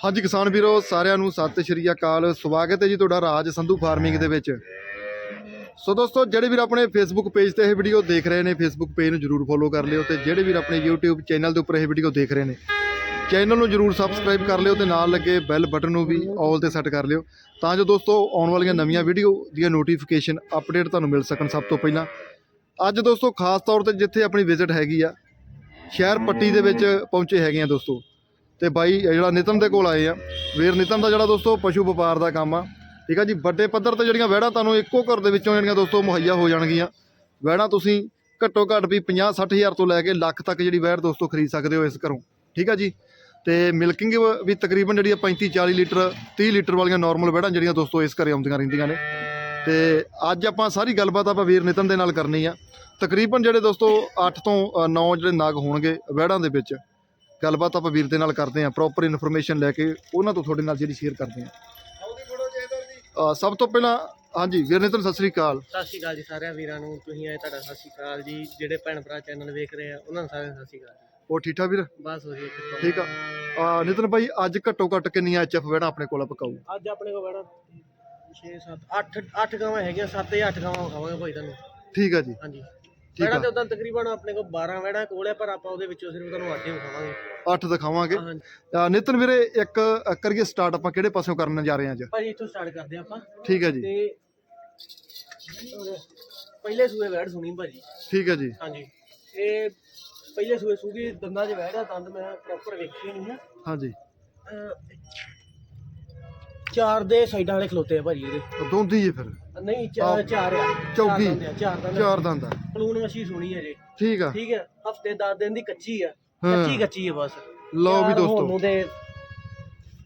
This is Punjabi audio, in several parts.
ਹਾਂਜੀ ਕਿਸਾਨ ਵੀਰੋ, ਸਾਰਿਆਂ ਨੂੰ ਸਤਿ ਸ਼੍ਰੀ ਅਕਾਲ। ਸਵਾਗਤ ਹੈ ਜੀ ਤੁਹਾਡਾ ਰਾਜ ਸੰਧੂ ਫਾਰਮਿੰਗ ਦੇ ਵਿੱਚ। ਸੋ ਦੋਸਤੋ, ਜਿਹੜੇ ਵੀਰ ਆਪਣੇ ਫੇਸਬੁੱਕ ਪੇਜ ਤੇ ਇਹ ਵੀਡੀਓ ਦੇਖ ਰਹੇ ਨੇ ਫੇਸਬੁੱਕ ਪੇਜ ਨੂੰ ਜਰੂਰ ਫੋਲੋ ਕਰ ਲਿਓ ਤੇ ਜਿਹੜੇ ਵੀਰ ਆਪਣੇ YouTube ਚੈਨਲ ਦੇ ਉੱਪਰ ਇਹ ਵੀਡੀਓ ਦੇਖ ਰਹੇ ਨੇ ਚੈਨਲ ਨੂੰ ਜਰੂਰ ਸਬਸਕ੍ਰਾਈਬ ਕਰ ਲਿਓ ਤੇ ਨਾਲ ਲੱਗੇ ਬੈਲ ਬਟਨ ਨੂੰ ਵੀ ਆਲ ਤੇ ਸੈੱਟ ਕਰ ਲਿਓ ਤਾਂ ਜੋ ਦੋਸਤੋ ਆਉਣ ਵਾਲੀਆਂ ਨਵੀਆਂ ਵੀਡੀਓ ਦੀਆਂ ਨੋਟੀਫਿਕੇਸ਼ਨ ਅਪਡੇਟ ਤੁਹਾਨੂੰ ਮਿਲ ਸਕਣ ਸਭ ਤੋਂ ਪਹਿਲਾਂ। ਅੱਜ ਦੋਸਤੋ, ਖਾਸ ਤੌਰ ਤੇ ਜਿੱਥੇ ਆਪਣੀ ਵਿਜ਼ਿਟ ਹੈਗੀ ਆ, ਸ਼ਹਿਰ ਪੱਟੀ ਦੇ ਵਿੱਚ ਪਹੁੰਚੇ ਹੈਗੇ ਆ ਦੋਸਤੋ। ਤੇ ਬਾਈ ਜਿਹੜਾ ਨਿਤਨ ਦੇ ਕੋਲ ਆਏ ਆ। ਵੀਰ ਨਿਤਨ ਦਾ ਜਿਹੜਾ ਦੋਸਤੋ, ਪਸ਼ੂ ਵਪਾਰ ਦਾ ਕੰਮ ਆ। ਠੀਕ ਆ ਜੀ, ਵੱਡੇ ਪੱਧਰ ਤੇ ਜਿਹੜੀਆਂ ਵਹਿੜਾਂ ਤੁਹਾਨੂੰ ਇੱਕੋ ਘਰ ਦੇ ਵਿੱਚੋਂ ਜਿਹੜੀਆਂ ਦੋਸਤੋ ਮੁਹੱਈਆ ਹੋ ਜਾਣਗੀਆਂ। ਵਹਿੜਾਂ ਤੁਸੀਂ ਘੱਟੋ ਘੱਟ ਵੀ 50 60 ਹਜ਼ਾਰ ਤੋਂ ਲੈ ਕੇ ਲੱਖ ਤੱਕ ਜਿਹੜੀ ਵਹਿੜ ਦੋਸਤੋ ਖਰੀਦ ਸਕਦੇ ਹੋ ਇਸ ਘਰੋਂ। ਠੀਕ ਆ ਜੀ, ਤੇ ਮਿਲਕਿੰਗ ਵੀ ਤਕਰੀਬਨ ਜਿਹੜੀ ਆ 35 40 ਲੀਟਰ 30 ਲੀਟਰ ਵਾਲੀਆਂ ਨਾਰਮਲ ਵਹਿੜਾਂ ਜਿਹੜੀਆਂ ਦੋਸਤੋ ਇਸ ਘਰੇ ਆਉਂਦੀਆਂ ਰਹਿੰਦੀਆਂ ਨੇ। ਤੇ ਅੱਜ ਆਪਾਂ ਸਾਰੀ ਗੱਲਬਾਤ ਆਪਾਂ ਵੀਰ ਨਿਤਨ ਦੇ ਨਾਲ ਕਰਨੀ ਆ। ਤਕਰੀਬਨ ਜਿਹੜੇ ਦੋਸਤੋ 8 ਤੋਂ 9 ਜਿਹੜੇ ਨਾਗ ਹੋਣਗੇ ਵਹਿੜਾਂ ਦੇ ਵਿੱਚ ਗੱਲਬਾਤ ਆਪਾਂ ਵੀਰ ਦੇ ਨਾਲ ਕਰਦੇ ਹਾਂ ਪ੍ਰੋਪਰ ਇਨਫੋਰਮੇਸ਼ਨ ਲੈ ਕੇ ਉਹਨਾਂ ਤੋਂ ਤੁਹਾਡੇ ਨਾਲ ਜਿਹੜੀ ਸ਼ੇਅਰ ਕਰਦੇ ਹਾਂ। ਸਭ ਤੋਂ ਪਹਿਲਾਂ ਹਾਂਜੀ ਵੀਰ ਨਿਤਨ ਸਤਿ ਸ੍ਰੀ ਅਕਾਲ। ਸਤਿ ਸ਼੍ਰੀ ਅਕਾਲ ਜੀ ਸਾਰਿਆਂ ਵੀਰਾਂ ਨੂੰ ਤੁਸੀਂ ਆਏ ਤੁਹਾਡਾ ਸਤਿ ਸ਼੍ਰੀ ਅਕਾਲ ਜੀ। ਜਿਹੜੇ ਭੈਣ ਭਰਾ ਚੈਨਲ ਵੇਖ ਰਹੇ ਆ ਉਹਨਾਂ ਨੂੰ ਸਾਰਿਆਂ ਨੂੰ ਸਤਿ ਸ਼੍ਰੀ ਅਕਾਲ ਜੀ। ਉਹ ਠੀਕ ਠਾਕ ਵੀਰ? ਬਸ ਵਧੀਆ। ਠੀਕ ਆ। ਨਿਤਨ ਭਾਈ ਅੱਜ ਘੱਟੋ ਘੱਟ ਕਿੰਨੀਆਂ ਐਚਐਫ ਵਹਿੜਾਂ ਆਪਣੇ ਕੋਲ ਪਕਾਊ? ਅੱਜ ਆਪਣੇ ਕੋਲ ਬੜਾ 6 7 8 8 ਗਾਵਾਂ ਹੈਗੀਆਂ 7 ਜਾਂ 8 ਗਾਵਾਂ ਖਾਵਾਂਗੇ ਭਾਈ ਤੁਹਾਨੂੰ। ਠੀਕ ਆ ਜੀ। ਹਾਂਜੀ। ਵੜਾ ਤੇ ਉਦਾਂ ਤਕਰੀਬਨ ਆਪਣੇ ਕੋਲ 12 ਵੜਾ ਕੋਲ ਹੈ ਪਰ ਆਪਾਂ ਉਹਦੇ ਵਿੱਚੋਂ ਸਿਰਫ ਤੁਹਾਨੂੰ 8 ਹੀ ਵਿਖਾਵਾਂਗੇ। 8 ਦਿਖਾਵਾਂਗੇ। ਹਾਂਜੀ। ਅ, ਨਿਤਨ ਵੀਰੇ ਇੱਕ ਅ, ਕਰੀਏ ਸਟਾਰਟ ਆਪਾਂ ਕਿਹੜੇ ਪਾਸਿਓਂ ਕਰਨ ਜਾ ਰਹੇ ਹਾਂ ਅੱਜ? ਭਾਜੀ ਇੱਥੋਂ ਸਟਾਰਟ ਕਰਦੇ ਹਾਂ ਆਪਾਂ। ਠੀਕ ਹੈ ਜੀ। ਤੇ ਪਹਿਲੇ ਸੂਏ ਵੈੜ ਸੁਣੀ ਭਾਜੀ। ਠੀਕ ਹੈ ਜੀ। ਹਾਂਜੀ। ਇਹ ਪਹਿਲੇ ਸੂਏ ਸੂਗੀ ਦੰਦਾਂ 'ਚ ਵੈੜ ਦੰਦ ਮੈਂ ਪ੍ਰੋਪਰ ਵੇਖੇ ਨਹੀਂ ਆ। ਹਾਂਜੀ। ਅਹ ਚਾਰ ਦੇ ਸਾਈਡਾਂ ਵਾਲੇ ਖਲੋਤੇ ਆ ਭਾਜੀ ਇਹਦੇ। ਉਹ ਦੋਂਦੀ ਜੀ ਫਿਰ। ਨਹੀਂ ਚਾਰ ਚਾਰ ਆ। ਚੌਗੀ। ਚਾਰ ਦੰਦ ਆ, ਚਾਰ ਦੰਦ ਚਾਰ ਦੰਦ ਆ। ਪਲੂਨ ਮੱਛੀ ਸੁਣੀ ਹੈ ਜੇ। ਠੀਕ ਆ। ਠੀਕ ਹੈ ਹਫ਼ਤੇ 10 ਦਿਨ ਦੀ ਕੱਚੀ ਆ। ਹਾਂ। ਕੱਚੀ ਕੱਚੀ ਹੈ ਬਸ। ਲਓ ਵੀ ਯਾਰ ਦੋਸਤੋ। ਤੇ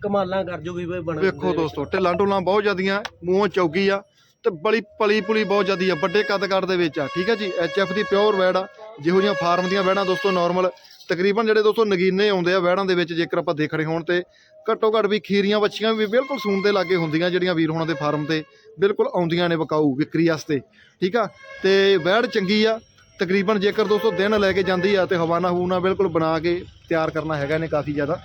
ਕਮਾਲਾਂ ਕਰ ਜੂਗੀ ਬਈ ਬਣ ਵੇਖੋ ਦੋਸਤੋ ਢਿੱਲਾਂ ਢੁੱਲਾਂ ਬਹੁਤ ਜ਼ਿਆਦੀਆਂ ਮੂੰਹੋਂ ਚੌਗੀ ਆ। ਤੇ ਬੜੀ ਪਲੀ ਪੁਲੀ ਬਹੁਤ ਜ਼ਿਆਦੀ ਆ, ਵੱਡੇ ਕੱਦ ਕੱਦ ਦੇ ਵਿੱਚ ਆ, ਠੀਕ ਹੈ ਜੀ? ਐਫ ਦੀ ਪਿਓਰ ਵੈੜ ਆ, ਜਿਹੋ ਜਿਹੀਆਂ ਫਾਰਮ ਦੀਆਂ ਵੈੜਾਂ ਦੋਸਤੋ ਨਾਰਮਲ ਤਕਰੀਬਨ ਜਿਹੜੇ ਦੋਸਤੋ ਨਗੀਨੇ ਆਉਂਦੇ ਆ ਵੈੜਾਂ ਦੇ ਵਿੱਚ, ਜੇਕਰ ਆਪਾਂ ਦੇਖ ਰਹੇ ਹੋਣ ਤੇ, ਘੱਟੋ ਘੱਟ ਵੀ ਖੀਰੀਆਂ ਬੱਚੀਆਂ ਵੀ ਬਿਲਕੁਲ ਸੂਣ ਦੇ ਲਾਗੇ ਹੁੰਦੀਆਂ ਜਿਹੜੀਆਂ ਵੀਰ ਹੋਣਾ ਦੇ ਫਾਰਮ ਤੇ ਬਿਲਕੁਲ ਆਉਂਦੀਆਂ ਨੇ ਵਿਕਾਊ, ਵਿਕਰੀ ਵਾਸਤੇ, ਠੀਕ ਆ? ਤੇ ਵੈੜ ਚੰਗੀ ਆ, ਤਕਰੀਬਨ ਜੇਕਰ ਦੋਸਤੋ ਦਿਨ ਲੈ ਕੇ ਜਾਂਦੀ ਆ ਤੇ ਹਵਾਨਾ ਹੂਨਾ ਬਿਲਕੁਲ ਬਣਾ ਕੇ ਤਿਆਰ ਕਰਨਾ ਹੈਗਾ ਨੇ ਕਾਫੀ ਜ਼ਿਆਦਾ,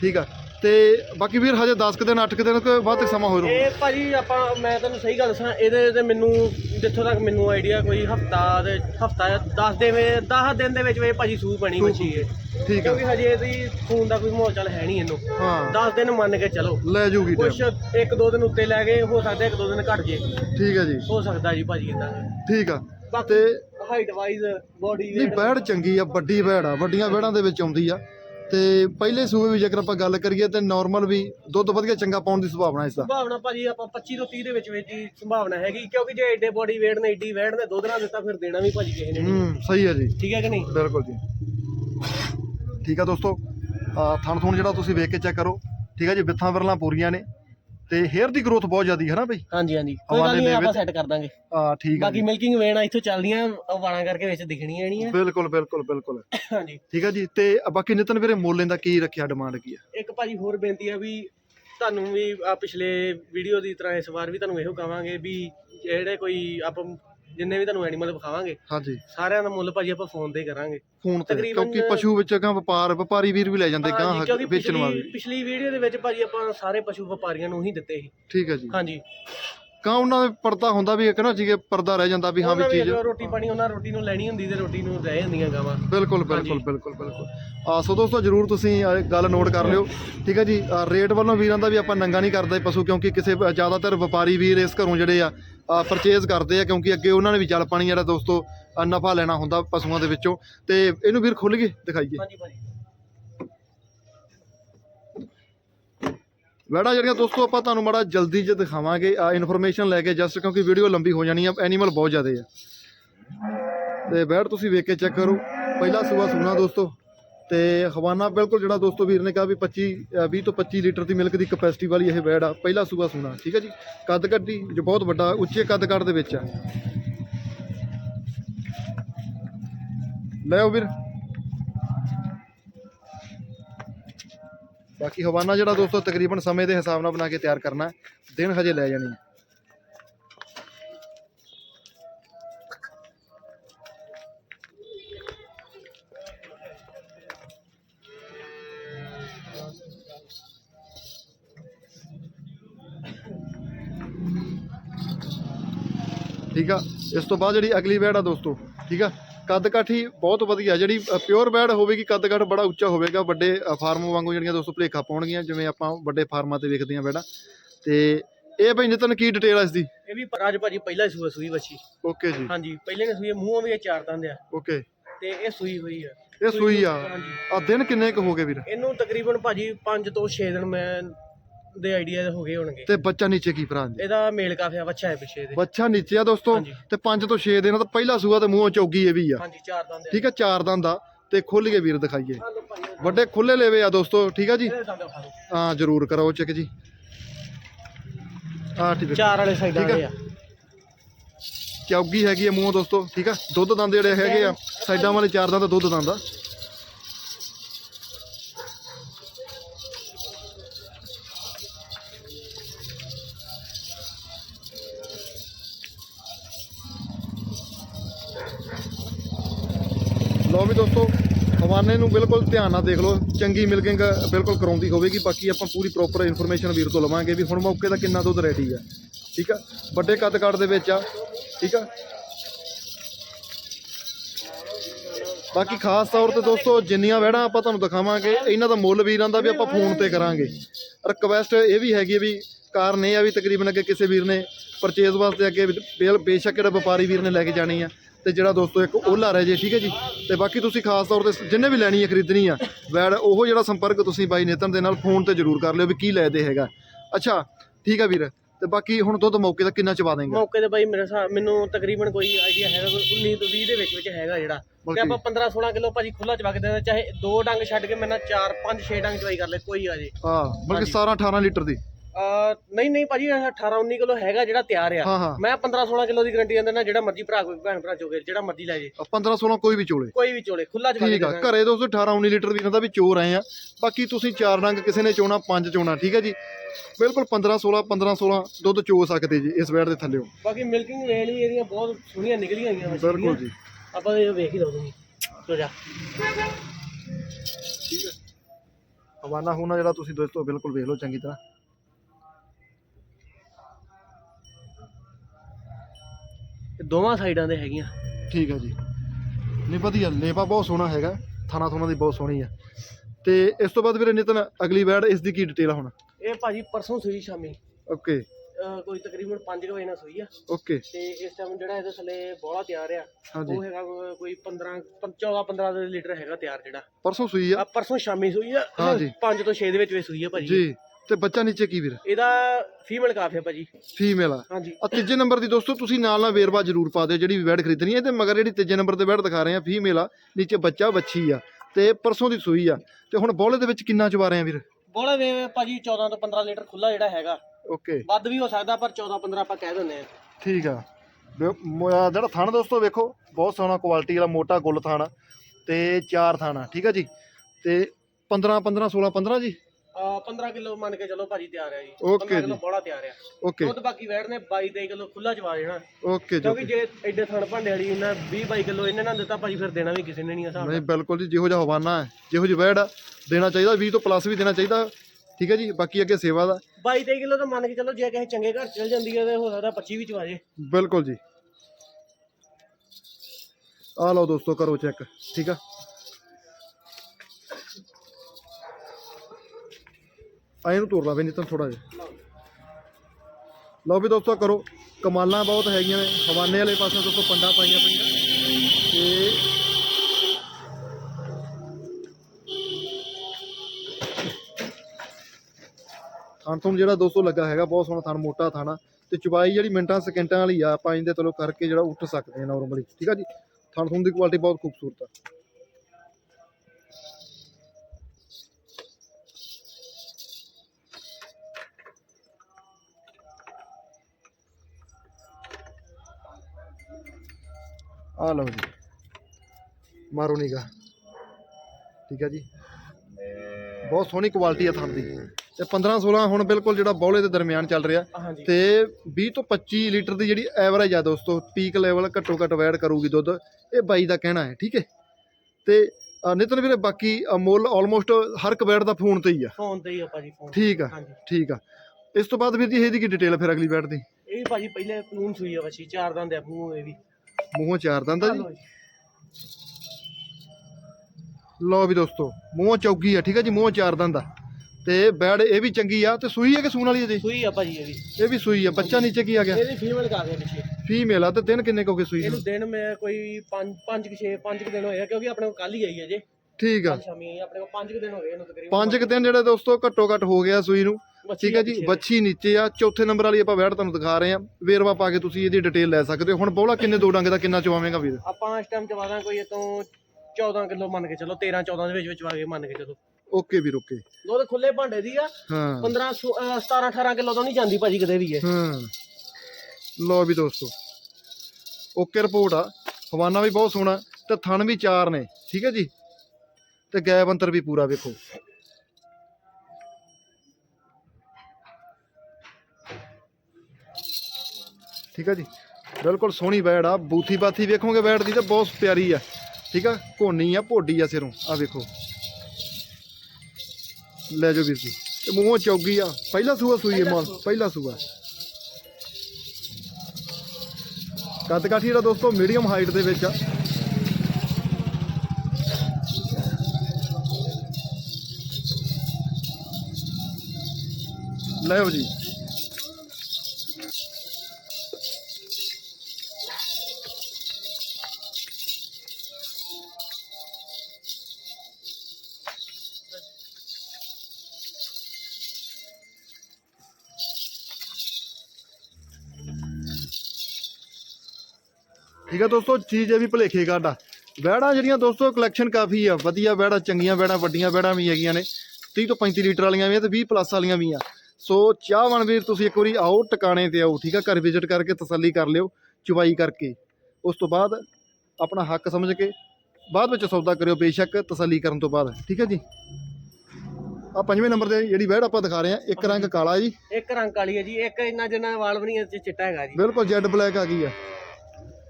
ਠੀਕ ਆ? ਤੇ ਬਾਕੀ ਵੀਰ ਹਜੇ 10 ਕੁ ਦਿਨ 8 ਕੁ ਦਿਨ ਕੁ ਬਾਅਦ ਸਮਾਂ ਹੋ ਰਿਹਾ ਇਹ ਭਾਜੀ ਆਪਾਂ ਮੈਂ ਤੁਹਾਨੂੰ ਸਹੀ ਗੱਲ ਦੱਸਾਂ ਇਹਦੇ ਤੇ ਮੈਨੂੰ ਜਿੱਥੋਂ ਤੱਕ ਮੈਨੂੰ ਆਈਡੀਆ ਕੋਈ ਹਫਤਾ ਦੇ ਹਫਤਾ 10 ਦੇ ਵੇ 10 ਦਿਨ ਦੇ ਵਿੱਚ ਵੇ ਭਾਜੀ ਸੂ ਬਣੀ ਸੂਹ। ਮੱਛੀ ਹੈ ਠੀਕ ਆ। ਕਿਉਂਕਿ ਹਜੇ ਇਹਦੀ ਖੂਨ ਦਾ ਕੋਈ ਮਾਹੌਲ ਚੱਲ ਹੈ ਨਹੀਂ ਇਹਨੂੰ। ਹਾਂ। 10 ਦਿਨ ਮੰਨ ਕੇ ਚਲੋ। ਲੈ ਜੂਗੀ ਕੁਛ ਇੱਕ ਦੋ ਦਿਨ ਉੱਤੇ ਲੈ ਗਏ ਹੋ ਸਕਦਾ ਇੱਕ ਦੋ ਦਿਨ ਘਟ ਜੇ। ਠੀਕ ਆ ਜੀ। ਹੋ ਸਕਦਾ ਜੀ ਭਾਜੀ ਇਦਾਂ ਠੀਕ ਆ। ਤੇ ਹਾਈਟ ਵਾਈਜ਼ ਬੋਡੀ ਨਹੀਂ ਬੈੜ ਚੰਗੀ ਆ ਵੱਡੀ ਬੈੜ ਆ ਵੱਡੀਆਂ ਬੈੜਾਂ ਦੇ ਵਿੱਚ ਆਉਂਦੀ ਆ। ਤੇ ਪਹਿਲੇ ਸੂਬੇ ਵੀ ਜੇਕਰ ਆਪਾਂ ਗੱਲ ਕਰੀਏ ਤੇ ਨਾਰਮਲ ਵੀ ਦੁੱਧ ਵਧੀਆ ਚੰਗਾ ਪਾਉਣ ਦੀ ਸੰਭਾਵਨਾ ਇਸ ਦਾ। ਸੰਭਾਵਨਾ ਭਾਜੀ ਆਪਾਂ 25 ਤੋਂ 30 ਦੇ ਵਿੱਚ ਵਿੱਚ ਹੀ ਸੰਭਾਵਨਾ ਹੈਗੀ ਕਿਉਂਕਿ ਜੇ ਐਡੇ ਬੋਡੀ weight ਨੇ ਐਡੀ weight ਨੇ ਦੁੱਧ ਨਾ ਦਿੱਤਾ ਫਿਰ ਦੇਣਾ ਵੀ ਭਾਜੀ ਕਿਸੇ ਨੇ ਨਹੀਂ। ਹੂੰ ਸਹੀ ਹੈ ਜੀ। ਠੀਕ ਹੈ ਕਿ ਨਹੀਂ? ਬਿਲਕੁਲ ਜੀ। ਠੀਕ ਆ ਦੋਸਤੋ ਆ ਥਣ ਥਣ ਜਿਹੜਾ ਤੁਸੀਂ ਵੇਖ ਕੇ ਚੈੱਕ ਕਰੋ ਠੀਕ ਆ ਜੀ ਵਿੱਥਾਂ ਵਰਲਾਂ ਪੂਰੀਆਂ ਨੇ। ਤੇ ਹੇਅਰ ਦੀ ਗਰੋਥ ਬਹੁਤ ਜ਼ਿਆਦੀ ਹੈ ਨਾ ਬਈ? ਹਾਂਜੀ ਹਾਂਜੀ। ਕੋਈ ਗੱਲ ਨਹੀਂ ਆਪਾਂ ਸੈੱਟ ਕਰ ਦਾਂਗੇ। ਆ ਠੀਕ ਆ ਬਾਕੀ ਮਿਲਕਿੰਗ ਵੇਣਾ ਇੱਥੋਂ ਚੱਲਦੀਆਂ ਉਹ ਵਾਲਾਂ ਕਰਕੇ ਵਿੱਚ ਦਿਖਣੀਆਂ ਨਹੀਂ ਆ। ਬਿਲਕੁਲ ਬਿਲਕੁਲ ਬਿਲਕੁਲ। ਹਾਂਜੀ। ਠੀਕ ਆ ਜੀ ਤੇ ਬਾਕੀ ਨਿਤਨ ਵੀਰੇ ਮੁੱਲ ਦਾ ਕੀ ਰੱਖਿਆ ਡਿਮਾਂਡ ਕੀ ਆ ਇੱਕ ਭਾਜੀ ਹੋਰ ਬੇਨਤੀ ਆ ਵੀ ਤੁਹਾਨੂੰ ਵੀ ਆ ਪਿਛਲੇ ਵੀਡੀਓ ਦੀ ਤਰ੍ਹਾਂ ਇਸ ਵਾਰ ਵੀ ਤੁਹਾਨੂੰ ਇਹੋ ਕਵਾਂਗੇ ਵੀ ਜਿਹੜੇ ਕੋਈ ਆਪਾਂ ਜਿੰਨੇ ਵੀ ਤੁਹਾਨੂੰ ਐਨੀਮਲ ਵਿਖਾਵਾਂਗੇ ਹਾਂਜੀ। ਸਾਰਿਆਂ ਦਾ ਮੁੱਲ ਭਾਜੀ ਆਪਾਂ ਫੋਨ ਤੇ ਹੀ ਕਰਾਂਗੇ। ਫੋਨ ਤੇ ਤਕਰੀਬਨ- ਕਿਉਂਕਿ ਪਸ਼ੂ ਵਿੱਚ ਕਾਂ ਵਪਾਰ ਵਪਾਰੀ ਵੀਰ ਵੀ ਲੈ ਜਾਂਦੇ ਹਾਂਜੀ, ਗਾਂ ਕਿਉਂਕਿ ਵੇਚਣ ਵਾਲੇ। ਪਿਛਲੀ ਪਿਛਲੀ ਵੀਡੀਓ ਦੇ ਵਿੱਚ ਭਾਜੀ ਆਪਾਂ ਸਾਰੇ ਪਸ਼ੂ ਵਪਾਰੀਆਂ ਨੂੰ ਹੀ ਦਿੱਤੇ ਸੀ। ਠੀਕ ਹੈ ਜੀ। ਹਾਂਜੀ। ਕਾਂ ਉਹਨਾਂ ਦਾ ਪਰਦਾ ਹੁੰਦਾ ਵੀ ਇੱਕ ਨਾ ਜੀ ਪਰਦਾ ਰਹਿ ਜਾਂਦਾ ਵੀ ਹਾਂ ਵੀ ਉਹਨਾਂ ਵੀ ਚੀਜ਼ ਅੱਗੋਂ ਰੋਟੀ ਪਾਣੀ ਉਹਨਾਂ ਰੋਟੀ ਨੂੰ ਲੈਣੀ ਹੁੰਦੀ ਤੇ ਰੋਟੀ ਨੂੰ ਰਹਿ ਜਾਂਦੀਆਂ ਗਾਵਾਂ। ਬਿਲਕੁਲ ਬਿਲਕੁਲ ਬਿਲਕੁਲ ਬਿਲਕੁਲ। ਆ ਸੋ ਦੋਸਤੋ ਜਰੂਰ ਤੁਸੀਂ ਗੱਲ ਨੋਟ ਕਰ ਲਿਓ। ਠੀਕ ਹੈ ਜੀ। ਰੇਟ ਵੱਲੋਂ ਵੀਰਾਂ ਦਾ ਵੀ ਆਪਾਂ ਨੰਗਾ ਨਹੀਂ ਕਰਦੇ ਪਸ਼ੂ ਕਿਉਂਕਿ ਕਿਸੇ ਜ਼ਿਆਦਾਤਰ ਵਪਾਰੀ ਵੀਰ ਇਸ ਘਰੋਂ ਜਿਹੜੇ ਆ ਪਰਚੇਜ਼ ਕਰਦੇ ਆ ਕਿਉਂਕਿ ਅੱਗੇ ਉਹਨਾਂ ਨੇ ਵੀ ਜਲ ਪਾਣੀ ਜਿਹੜਾ ਦੋਸਤੋ ਨਫਾ ਲੈਣਾ ਹੁੰਦਾ ਪਸ਼ੂਆਂ ਦੇ ਵਿੱਚੋਂ। ਤੇ ਇਹਨੂੰ ਵੀਰ ਖੁੱਲ ਗਏ ਦਿਖਾਈਏ। ਹਾਂਜੀ ਭਾਜੀ। ਵੈੜਾ ਜਿਹੜੀਆਂ ਦੋਸਤੋ ਆਪਾਂ ਤੁਹਾਨੂੰ ਮਾੜਾ ਜਲਦੀ ਜਿਹਾ ਦਿਖਾਵਾਂਗੇ ਆ ਇਨਫੋਰਮੇਸ਼ਨ ਲੈ ਕੇ ਜਸਟ ਕਿਉਂਕਿ ਵੀਡੀਓ ਲੰਬੀ ਹੋ ਜਾਣੀ ਆ ਐਨੀਮਲ ਬਹੁਤ ਜ਼ਿਆਦੇ ਆ। ਤੇ ਬੈੜ ਤੁਸੀਂ ਵੇਖ ਕੇ ਚੈੱਕ ਕਰੋ ਪਹਿਲਾ ਸੂਆ ਸੁਣਾ ਦੋਸਤੋ। ਤੇ ਹਵਾਨਾ ਬਿਲਕੁਲ ਜਿਹੜਾ ਦੋਸਤੋ ਵੀਰ ਨੇ ਕਿਹਾ ਵੀ 25 ਅ, 20 ਤੋਂ 25 ਲੀਟਰ ਦੀ ਮਿਲਕ ਦੀ ਕਪੈਸਿਟੀ ਵਾਲੀ ਇਹ ਬੈੜ ਆ ਪਹਿਲਾ ਸੂਆ ਸੁਣਾ ਠੀਕ ਹੈ ਜੀ? ਕੱਦ ਕੱਢੀ ਜੋ ਬਹੁਤ ਵੱਡਾ ਉੱਚੇ ਕੱਦ ਕੱਢ ਦੇ ਵਿੱਚ ਆ। ਲੈ ਵੀਰ। ਬਾਕੀ ਹਵਾਨਾ ਜਿਹੜਾ ਦੋਸਤੋ ਤਕਰੀਬਨ ਸਮੇਂ ਦੇ ਹਿਸਾਬ ਨਾਲ ਬਣਾ ਕੇ ਤਿਆਰ ਕਰਨਾ ਦਿਨ ਹਜੇ ਲੈ ਜਾਣੀ ਠੀਕ ਆ? ਇਸ ਤੋਂ ਬਾਅਦ ਜਿਹੜੀ ਅਗਲੀ ਵੈੜ ਆ ਦੋਸਤੋ ਠੀਕ ਆ? ਕੱਦ ਕਾਠ ਬਹੁਤ ਵਧੀਆ ਜਿਹੜੀ ਪਿਓਰ ਵੈੜ ਹੋਵੇਗੀ ਕੱਦ ਕਾਠ ਬੜਾ ਉੱਚਾ ਹੋਵੇਗਾ ਵੱਡੇ ਫਾਰਮ ਵਾਂਗੂ ਜਿਹੜੀਆਂ ਦੋਸਤੋ ਭਲੇਖਾ ਪਾਉਣਗੀਆਂ ਜਿਵੇਂ ਆਪਾਂ ਵੱਡੇ ਫਾਰਮਾਂ ਤੇ ਵੇਖਦੇ ਆਂ ਵੈੜਾਂ ਤੇ ਇਹ ਬਈ ਨਿਤਨ ਕੀ ਡਿਟੇਲ ਆ ਇਸ ਦੀ? ਇਹ ਵੀ ਰਾਜ ਭਾਜੀ ਪਹਿਲਾ ਸੂਆ ਸੂਈ ਬੱਚੀ ਓਕੇ ਜੀ। ਹਾਂਜੀ ਪਹਿਲੇ ਨੇ ਸੂਈ ਮੂੰਹੋਂ ਵੀ ਇਹ ਚਾਰ ਦੰਦ ਆ। ਓਕੇ ਤੇ ਇਹ ਸੂਈ ਹੋਈ ਆ। ਇਹ ਸੂਈ ਆ। ਆ ਦਿਨ ਕਿੰਨੇ ਕੁ ਹੋ ਗਏ ਵੀਰ? ਇਹਨੂੰ ਤਕਰੀਬਨ ਭਾਜੀ 5 ਤੋਂ 6 ਦਿਨ ਮੈਂ ਦੇ ਆਈਡੀਆ ਹੋ ਗਏ ਹੋਣਗੇ। ਤੇ ਬੱਚਾ ਨੀਚੇ ਕੀ ਭਰਾ ਜੀ ਇਹਦਾ ਮੇਲ ਕਾਫਿਆ ਬੱਚਾ ਹੈ ਪਿੱਛੇ ਇਹਦੇ। ਬੱਚਾ ਨੀਚੇ ਆ ਦੋਸਤੋ ਹਾਂਜੀ। ਤੇ 5 ਤੋਂ 6 ਦਿਨਾਂ ਦਾ ਪਹਿਲਾ ਸੂਆ ਤੇ ਮੂੰਹੋਂ ਚੌਗੀ ਇਹ ਵੀ ਆ। ਹਾਂਜੀ ਚਾਰ ਦੰਦ ਆ। ਠੀਕ ਆ ਚਾਰ ਦੰਦ ਆ ਤੇ ਖੁੱਲ ਕੇ ਵੀਰ ਦਿਖਾਈਏ। ਇਹਦੇ ਵੱਡੇ ਖੁੱਲੇ ਲੇਵੇ ਆ ਦੋਸਤੋ ਠੀਕ ਆ ਜੀ? ਦੰਦ। ਹਾਂ ਜਰੂਰ ਕਰਾਓ ਚੈੱਕ ਜੀ। ਆ ਠੀਕ ਹੈ ਚਾਰ ਵਾਲੇ ਸਾਈਡਾਂ ਠੀਕ ਆ। ਦੇ ਆ। ਚੌਗੀ ਹੈਗੀ ਆ ਮੂੰਹੋਂ ਦੋਸਤੋ ਠੀਕ ਆ? ਦੁੱਧ ਦੰਦ ਜਿਹੜੇ ਹੈਗੇ ਆ ਸਾਈਡਾਂ ਵਾਲੇ ਚਾਰ ਦੰਦ ਦੁੱਧ ਦੰਦ ਆ। ਹਵਾਨੇ ਨੂੰ ਬਿਲਕੁਲ ਧਿਆਨ ਨਾਲ ਦੇਖ ਲਓ, ਚੰਗੀ ਮਿਲਕਿੰਗ ਬਿਲਕੁਲ ਕਰਾਉਂਦੀ ਹੋਵੇਗੀ, ਬਾਕੀ ਆਪਾਂ ਪੂਰੀ ਪ੍ਰੋਪਰ ਇਨਫੋਰਮੇਸ਼ਨ ਵੀਰ ਤੋਂ ਲਵਾਂਗੇ ਵੀ ਹੁਣ ਮੌਕੇ ਦਾ ਕਿੰਨਾ ਦੁੱਧ ਰੈਡੀ ਆ ਠੀਕ ਆ? ਵੱਡੇ ਕੱਦ ਕਾਠ ਦੇ ਵਿੱਚ ਆ, ਠੀਕ ਆ? ਬਾਕੀ ਖਾਸ ਤੌਰ ਤੇ ਦੋਸਤੋ, ਜਿੰਨੀਆਂ ਵਹਿੜਾਂ ਆਪਾਂ ਤੁਹਾਨੂੰ ਦਿਖਾਵਾਂਗੇ, ਇਹਨਾਂ ਦਾ ਮੁੱਲ ਵੀਰਾਂ ਦਾ ਵੀ ਆਪਾਂ ਫੋਨ ਤੇ ਕਰਾਂਗੇ। ਰਿਕਵੈਸਟ ਇਹ ਵੀ ਹੈਗੀ ਵੀ ਕਾਰਨ ਇਹ ਆ ਵੀ ਤਕਰੀਬਨ ਅੱਗੇ ਕਿਸੇ ਵੀਰ ਨੇ ਪਰਚੇਜ਼ ਵਾਸਤੇ ਅੱਗੇ ਬੇਸ਼ੱਕ ਜਿਹੜਾ ਵਪਾਰੀ ਵੀਰ ਨੇ ਲੈ ਕੇ ਜਾਣੀ ਆ ਤੇ ਜਿਹੜਾ ਦੋਸਤੋ ਇੱਕ ਓਲਾ ਰਹਿ ਜੇ ਠੀਕ ਹੈ ਜੀ? ਤੇ ਬਾਕੀ ਤੁਸੀਂ ਖਾਸ ਤੌਰ ਤੇ ਜਿੰਨੇ ਵੀ ਲੈਣੀ ਹੈ ਖਰੀਦਣੀ ਆ ਵੈੜ ਉਹ ਜਿਹੜਾ ਸੰਪਰਕ ਤੁਸੀਂ ਬਾਈ ਨੇਤਨ ਦੇ ਨਾਲ ਫੋਨ ਤੇ ਜ਼ਰੂਰ ਕਰ ਲਿਓ ਵੀ ਕੀ ਲੈਦੇ ਹੈਗਾ। ਅੱਛਾ ਠੀਕ ਆ ਵੀਰ। ਤੇ ਬਾਕੀ ਹੁਣ ਦੁੱਧ ਮੌਕੇ ਦਾ ਕਿੰਨਾ ਚਵਾ ਦੇਂਗੇ? ਮੌਕੇ ਤੇ ਬਾਈ ਮੇਰੇ ਹਿਸਾਬ ਮੈਨੂੰ ਤਕਰੀਬਨ ਕੋਈ ਆਈਡੀਆ ਹੈਗਾ ਕੋਈ 19 ਤੋਂ 20 ਦੇ ਵਿੱਚ ਵਿੱਚ ਹੈਗਾ ਜਿਹੜਾ। ਤੇ ਆਪਾਂ 15 16 ਕਿਲੋ ਭਾਜੀ ਖੁੱਲਾ ਚਵਾ ਕੇ ਦੇਣਾ ਚਾਹੇ ਦੋ ਡੰਗ ਛੱਡ ਕੇ ਮੇਰੇ ਨਾਲ 4 5 6 ਡੰਗ ਚਵਾਈ ਕਰ ਲੈ ਕੋਈ ਆ ਜੇ। ਹਾਂ ਬਲਕਿ 17 18 ਲੀਟਰ ਦੀ। ਨਹੀਂ ਨਹੀਂ ਭਾਜੀ ਇਹ 18 19 ਕਿਲੋ ਹੈਗਾ ਜਿਹੜਾ ਤਿਆਰ ਆ। ਹਾਂ ਮੈਂ 15 16 ਕਿਲੋ ਦੀ ਗਾਰੰਟੀ ਦਿੰਦਾ ਨਾ ਜਿਹੜਾ ਮਰਜ਼ੀ ਭਰਾ ਕੋਈ ਭੈਣ ਭਰਾ ਚੋਗੇ ਜਿਹੜਾ ਮਰਜ਼ੀ ਲੈ ਜੇ। 15 16 ਕੋਈ ਵੀ ਚੋਲੇ। ਕੋਈ ਵੀ ਚੋਲੇ ਖੁੱਲਾ ਚਵਾ ਠੀਕ ਆ ਘਰੇ ਦੋਸਤੋ 18 19 ਲੀਟਰ ਵੀਰਾਂ ਦਾ ਵੀ ਚੋ ਰਹੇ ਆ। ਬਾਕੀ ਤੁਸੀਂ ਚਾਰ ਰੰਗ ਕਿਸੇ ਨੇ ਚੋਣਾ ਪੰਜ ਚੋਣਾ ਠੀਕ ਹੈ ਜੀ? ਬਿਲਕੁਲ 15 16 15 16 ਦੁੱਧ ਚੋ ਸਕਦੇ ਜੀ ਇਸ ਵੈੜ ਦੇ ਥੱਲੇਓ ਬਾਕੀ ਮਿਲਕਿੰਗ ਵੇਲ ਵੀ ਇਹਦੀਆਂ ਬਹੁਤ ਸੋਹਣੀਆਂ ਨਿਕਲੀਆਂ ਮੱਛੀਆਂ ਬਿਲਕੁਲ ਜੀ। ਆਪਾਂ ਇਹ ਵੇਖ ਹੀ ਲਓ ਤੁਸੀਂ। ਚੋ ਜਾ। ਹਵਾਨਾ ਹੁਣਾ ਜਿਹੜਾ ਤੁਸੀਂ ਦੋਸਤੋ ਬਿਲਕੁਲ ਵੇਖ ਲਓ ਚੰਗੀ ਤਰ੍ਹਾਂ। ਦੋਵਾਂ ਸਾਈਡਾਂ ਦੇ ਹੈਗੀਆਂ। ਠੀਕ ਹੈ ਜੀ। ਨਹੀਂ ਵਧੀਆ। ਲੇਵਾ ਬਹੁਤ ਸੋਹਣਾ ਹੈਗਾ। ਥਾਣਾ ਥੋਣਾ ਦੀ ਬਹੁਤ ਸੋਹਣੀ ਆ। ਤੇ ਇਸ ਤੋਂ ਬਾਅਦ ਵੀਰੇ ਨਿਤਨ ਅਗਲੀ ਵੈੜ ਇਸ ਦੀ ਕੀ ਡਿਟੇਲ ਆ ਹੁਣ? ਇਹ ਭਾਜੀ ਪਰਸੋਂ ਸੂਈ ਸ਼ਾਮੀ। ਓਕੇ। ਕੋਈ ਤਕਰੀਬਨ 5 ਵਜੇ ਨਾਲ ਸੂਈ ਆ। ਓਕੇ। ਤੇ ਇਸ ਟਾਈਮ ਜਿਹੜਾ ਇਹਦੇ ਥੱਲੇ ਬੋਲਾ ਤਿਆਰ ਆ ਉਹ ਹੈਗਾ ਕੋਈ 15 14 15 ਲੀਟਰ ਹੈਗਾ ਤਿਆਰ ਜਿਹੜਾ। ਪਰਸੋਂ ਸੂਈ ਆ। ਪਰਸੋਂ ਸ਼ਾਮੀ ਸੂਈ ਆ। ਹਾਂਜੀ। 5 ਤੋਂ 6 ਦੇ ਵਿੱਚ ਵਿੱਚ ਸੂਈ ਆ ਭਾਜੀ। ਜੀ। ਤੇ ਬੱਚਾ ਨੀਚੇ ਕੀ ਵੀਰ? ਇਹਦਾ ਫੀਮੇਲ ਕਾਫ ਹੈ ਭਾਜੀ। ਫੀਮੇਲ ਆ। ਹਾਂਜੀ। ਆ ਤੀਜੇ ਨੰਬਰ ਦੀ ਦੋਸਤੋ ਤੁਸੀਂ ਨਾਲ ਨਾਲ ਵੇਰਵਾ ਜ਼ਰੂਰ ਪਾ ਦਿਓ ਜਿਹੜੀ ਵੀ ਵੈੜ ਖਰੀਦਣੀ ਹੈ ਤੇ ਮਗਰ ਜਿਹੜੀ ਤੀਜੇ ਨੰਬਰ ਤੇ ਵੈੜ ਦਿਖਾ ਰਹੇ ਆ ਫੀਮੇਲ ਆ ਨੀਚੇ ਬੱਚਾ ਬੱਚੀ ਆ ਤੇ ਪਰਸੋਂ ਦੀ ਸੂਈ ਆ। ਤੇ ਹੁਣ ਬੋਲੇ ਦੇ ਵਿੱਚ ਕਿੰਨਾ ਚਵਾ ਰਹੇ ਆ ਵੀਰ? ਬੋਲਾ ਵੇ ਭਾਜੀ 14 ਤੋਂ 15 ਲੀਟਰ ਖੁੱਲਾ ਜਿਹੜਾ ਹੈਗਾ। ਓਕੇ ਵੱਧ ਵੀ ਹੋ ਸਕਦਾ ਪਰ 14 15 ਆਪਾਂ ਕਹਿ ਦਿੰਦੇ ਆ ਠੀਕ ਆ। ਵੇ- ਮ- ਆਹ ਜਿਹੜਾ ਥਣ ਦੋਸਤੋ ਵੇਖੋ ਬਹੁਤ ਸੋਹਣਾ ਕੁਆਲਿਟੀ ਵਾਲਾ ਮੋਟਾ ਗੁੱਲ ਥਣ ਤੇ ਚਾਰ ਥਣ ਠੀਕ ਆ ਜੀ? ਤੇ 15 15 16 15 ਜੀ? 15 ਕਿਲੋ ਮੰਨ ਕੇ ਚਲੋ ਭਾਜੀ ਤਿਆਰ ਆ ਜੀ। Okay 15 ਕਿਲੋ ਜੀ। ਬੋਲਾ ਤਿਆਰ ਆ ਓਕੇ। ਦੁੱਧ ਬਾਕੀ ਵੈੜ ਨੇ 22 23 ਕਿਲੋ ਖੁੱਲਾ ਚਵਾ ਦੇਣਾ। ਓਕੇ ਜੀ ਕਿਉਂਕਿ okay। ਜੇ ਐਡੇ ਥਣ ਭਾਂਡੇ ਵਾਲੀ ਇਹਨਾਂ 20 22 ਕਿਲੋ ਇਹਨੇ ਨਾ ਦਿੱਤਾ ਭਾਜੀ ਫਿਰ ਦੇਣਾ ਵੀ ਕਿਸੇ ਨੇ ਨਹੀਂ ਹਿਸਾਬ ਨਹੀਂ ਬਿਲਕੁਲ ਜੀ ਜਿਹੋ ਜਿਹਾ ਹਵਾਨਾ ਹੈ ਜਿਹੋ ਜਿਹੀ ਵੈੜ ਆ ਦੇਣਾ ਚਾਹੀਦਾ 20 ਤੋਂ ਪਲੱਸ ਵੀ ਦੇਣਾ ਚਾਹੀਦਾ। ਠੀਕ ਹੈ ਜੀ ਬਾਕੀ ਅੱਗੇ ਸੇਵਾ ਦਾ। 22 23 ਕਿਲੋ ਤਾਂ ਮੰਨ ਕੇ ਚਲੋ ਜੇ ਕਿਸੇ ਚੰਗੇ ਘਰ ਚਲ ਜਾਂਦੀ ਹੈ ਤੇ ਹੋ ਸਕਦਾ 25 ਵੀ ਚਵਾ ਜੇ। ਬਿਲਕੁਲ ਜੀ। ਆ ਲਓ ਦੋਸਤੋ ਕਰੋ ਚੈੱਕ ਠੀਕ ਆ? ਆ ਇਹਨੂੰ ਤੋੜ ਲਾ ਵੇ ਨਹੀਂ ਥੋੜਾ ਜਿਹਾ। ਲਓ ਵੀ ਦੋਸਤੋ ਕਰੋ, ਕਮਾਲਾਂ ਬਹੁਤ ਹੈਗੀਆਂ ਨੇ, ਹਵਾਨੇ ਵਾਲੇ ਪਾਸੇ ਦੋਸਤੋ ਪੰਡਾ ਪਾਈਆਂ ਪਈਆਂ ਤੇ ਥਣ ਤੋਂ ਜਿਹੜਾ ਦੋਸਤੋ ਲੱਗਾ ਹੈਗਾ, ਬਹੁਤ ਸੋਹਣਾ ਥਣ, ਮੋਟਾ ਥਾਣਾ ਤੇ ਚੁਬਾਈ ਜਿਹੜੀ ਮਿੰਟਾਂ, ਸਕਿੰਟਾਂ ਵਾਲੀ ਆ, ਆਪਾਂ ਇਹਦੇ ਚਲੋ ਕਰਕੇ ਜਿਹੜਾ ਉੱਠ ਸਕਦੇ ਆ ਨਾਰਮਲੀ ਠੀਕ ਆ ਜੀ? ਥਣ ਥੁਣ ਦੀ ਕੁਆਲਿਟੀ ਬਹੁਤ ਖੂਬਸੂਰਤ ਆ। ਆ ਲਓ ਜੀ। ਮਾਰੋ ਨਿਗਾ ਠੀਕ ਆ ਜੀ। ਬਹੁਤ ਸੋਹਣੀ ਕੁਆਲਿਟੀ ਆ ਥਣ ਦੀ। ਤੇ 15 16 ਹੁਣ ਬਿਲਕੁਲ ਜਿਹੜਾ ਬੌਲੇ ਦੇ ਦਰਮਿਆਨ ਚੱਲ ਰਿਹਾ। ਤੇ 20 ਤੋਂ 25 ਲੀਟਰ ਦੀ ਜਿਹੜੀ ਐਵਰੇਜ ਆ ਦੋਸਤੋ ਪੀਕ ਲੈਵਲ ਘੱਟੋ ਘੱਟ ਵੈਡ ਕਰੂਗੀ ਦੁੱਧ। ਇਹ ਬਾਈ ਦਾ ਕਹਿਣਾ ਹੈ ਠੀਕ ਹੈ? ਤੇ ਨਿਤਨ ਵੀਰੇ ਬਾਕੀ ਮੁੱਲ ਆਲਮੋਸਟ ਹਰ ਇੱਕ ਵੈਡ ਦਾ ਫੋਨ ਤੇ ਹੀ ਆ। ਫੋਨ ਤੇ ਹੀ ਆ ਭਾਜੀ ਫੋਨ ਠੀਕ ਆ ਠੀਕ ਆ। ਇਸ ਤੋਂ ਬਾਅਦ ਵੀਰ ਜੀ ਇਹਦੀ ਕੀ ਡਿਟੇਲ ਫਿਰ ਅਗਲੀ ਵੈਡ ਦੀ? ਇਹ ਭਾਜੀ ਪਹਿਲੇ ਕਾਨੂੰਨ ਸੂਈ ਆ ਬੱਚੀ ਚਾਰ ਦੰਦ ਆ ਇਹ ਵੀ। ਮੂੰਹੋਂ ਚਾਰ ਦੰਦ ਆ ਜੀ। ਲਓ ਵੀ ਦੋਸਤੋ ਮੂੰਹੋਂ ਚੌਗੀ ਆ ਠੀਕ ਹੈ ਜੀ ਮੂੰਹੋਂ ਚਾਰ ਦੰਦ ਆ। ਤੇ ਬੈੜ ਇਹ ਵੀ ਚੰਗੀ ਆ ਤੇ ਸੂਈ ਹੈ ਕਿ ਸੂਣ ਵਾਲੀ ਹੈ ਜੀ? ਸੂਈ ਆ ਭਾਜੀ ਇਹ ਵੀ। ਇਹ ਵੀ ਸੂਈ ਆ ਬੱਚਾ ਨੀਚੇ ਕੀ ਆ ਗਿਆ? ਇਹਦੀ ਫੀਮੇਲ ਕਾ ਗਿਆ ਪਿੱਛੇ। ਫੀਮੇਲ ਆ ਤੇ ਦਿਨ ਕਿੰਨੇ ਕੁ ਹੋ ਗਏ ਸੂਈ ਨੂੰ? ਇਹਨੂੰ ਦਿਨ ਮੈਂ ਕੋਈ 5 5 ਕਿ 6 5 ਦਿਨ ਹੋਏ ਆ ਕਿਉਂਕਿ ਆਪਣੇ ਕੋਲ ਕੱਲ ਹੀ ਆਈ ਹੈ ਜੇ। ਠੀਕ ਆ। ਸ਼ਾਮੀ ਆ, ਆਪਣੇ ਕੋਲ 5 ਦਿਨ ਹੋ ਗਏ ਇਹਨੂੰ ਤਕਰੀਬਨ। ਪੰਜ ਕੁ ਦਿਨ ਜਿਹੜੇ ਦੋਸਤੋ ਘੱਟੋ ਘੱਟ ਹੋ ਗਿਆ ਸੂਈ ਨੂੰ। ਠੀਕ ਹੈ ਜੀ। ਬੱਚੀ ਨੀਚੇ ਆ ਚੌਥੇ ਨੰਬਰ ਵਾਲੀ ਆਪਾਂ ਵੈੜ ਤੁਹਾਨੂੰ ਦਿਖਾ ਰਹੇ ਆ ਵੇਰਵਾ ਪਾ ਕੇ ਤੁਸੀਂ ਇਹਦੀ ਡਿਟੇਲ ਲੈ ਸਕਦੇ ਹੋ। ਹੁਣ ਬੋਲਾ ਕਿੰਨੇ ਦੋ ਡੰਗ ਦਾ ਕਿੰਨਾ ਚਵਾਵੇਂਗਾ ਵੀਰ? ਆਪਾਂ ਇਸ ਟਾਈਮ ਚਵਾਦਾਂ ਕੋਈ ਇਹ ਤੋਂ 14 ਕਿਲੋ ਮੰਨ ਕੇ ਚਲੋ 13 14 ਦੇ ਵਿੱਚ ਵਿੱਚ ਵਾ ਕੇ ਮੰਨ ਕੇ ਚਲੋ। ਓਕੇ ਵੀਰ ਓਕੇ। ਦੁੱਧ ਖੁੱਲੇ ਭਾਂਡੇ ਦੀ ਆ ਹਾਂ। 15 ਸੌ- ਅਹ 17 18 ਕਿਲੋ ਤੋਂ ਨਹੀਂ ਜਾਂਦੀ ਭਾਜੀ ਕਿਤੇ ਵੀ ਇਹ। ਹਾਂ। ਲਓ ਵੀ ਦੋਸਤੋ ਓਕੇ ਰਿਪੋਰਟ ਆ। ਹਵਾਨਾ ਵੀ ਬਹੁਤ ਸੋਹਣਾ ਤੇ ਥਣ ਵੀ ਚਾਰ ਨੇ ਠੀਕ ਹੈ ਜੀ? ਤੇ ਗੈਬ ਅੰਤਰ ਵੀ ਪੂਰਾ ਵੇਖੋ। ਠੀਕ ਹੈ ਜੀ? ਬਿਲਕੁਲ ਸੋਹਣੀ ਬੈੜ ਆ। ਬੂਥੀ ਬਾਥੀ ਵੇਖੋਗੇ ਬੈੜ ਦੀ ਤਾਂ ਬਹੁਤ ਪਿਆਰੀ ਆ। ਠੀਕ ਆ? ਕੋਨੀ ਆ ਭੋਡੀ ਆ ਸਿਰੋਂ। ਆ ਵੇਖੋ। ਲੈ ਜਾਓ ਵੀਰ ਜੀ। ਤੇ ਮੂੰਹੋਂ ਚੌਗੀ ਆ। ਪਹਿਲਾ ਸੂਆ ਸੂਈ ਹੈ ਮਾਲ। ਪਹਿਲਾ ਸੂਆ। ਕੱਦ ਕਾਠੀ ਜਿਹੜਾ ਦੋਸਤੋ ਮੀਡੀਅਮ ਹਾਈਟ ਦੇ ਵਿੱਚ ਆ। ਲਓ ਜੀ। ਠੀਕ ਆ ਦੋਸਤੋ ਚੀਜ਼ ਇਹ ਵੀ ਭਲੇਖੇ ਕਾਢਾ ਵੈੜਾਂ ਜਿਹੜੀਆਂ ਦੋਸਤੋ ਕਲੈਕਸ਼ਨ ਕਾਫੀ ਆ। ਵਧੀਆ ਵੈੜਾਂ ਚੰਗੀਆਂ ਵੈੜਾਂ ਵੱਡੀਆਂ ਵੈੜਾਂ ਵੀ ਹੈਗੀਆਂ ਨੇ। 30 ਤੋਂ 35 ਲੀਟਰ ਵਾਲੀਆਂ ਵੀ ਆ ਤੇ 20 ਪਲੱਸ ਵਾਲੀਆਂ ਵੀ ਆ। ਸੋ ਚਾਹਵਾਨ ਵੀਰ ਤੁਸੀਂ ਇੱਕ ਵਾਰੀ ਆਓ ਟਿਕਾਣੇ ਤੇ ਆਓ ਠੀਕ ਆ? ਘਰ ਵਿਜ਼ਿਟ ਕਰਕੇ ਤਸੱਲੀ ਕਰ ਲਿਓ ਚੁਵਾਈ ਕਰਕੇ। ਉਸ ਤੋਂ ਬਾਅਦ ਆਪਣਾ ਹੱਕ ਸਮਝ ਕੇ ਬਾਅਦ ਵਿੱਚ ਸੌਦਾ ਕਰਿਓ ਬੇਸ਼ੱਕ ਤਸੱਲੀ ਕਰਨ ਤੋਂ ਬਾਅਦ। ਠੀਕ ਹੈ ਜੀ? ਆ ਪੰਜਵੇਂ ਨੰਬਰ ਤੇ ਜਿਹੜੀ ਵੈੜ ਆਪਾਂ ਦਿਖਾ ਰਹੇ ਆ ਇੱਕ ਰੰਗ ਕਾਲਾ ਜੀ। ਇੱਕ ਰੰਗ ਕਾਲੀ ਹੈ ਜੀ ਇੱਕ ਇੰਨਾ ਜਿੰਨਾ ਵਾਲ ਬਣੀ ਚਿੱਟਾ ਹੈਗਾ ਜੀ। ਬਿਲਕੁਲ ਜੈਡ ਬਲੈਕ ਆ ਗਈ ਆ।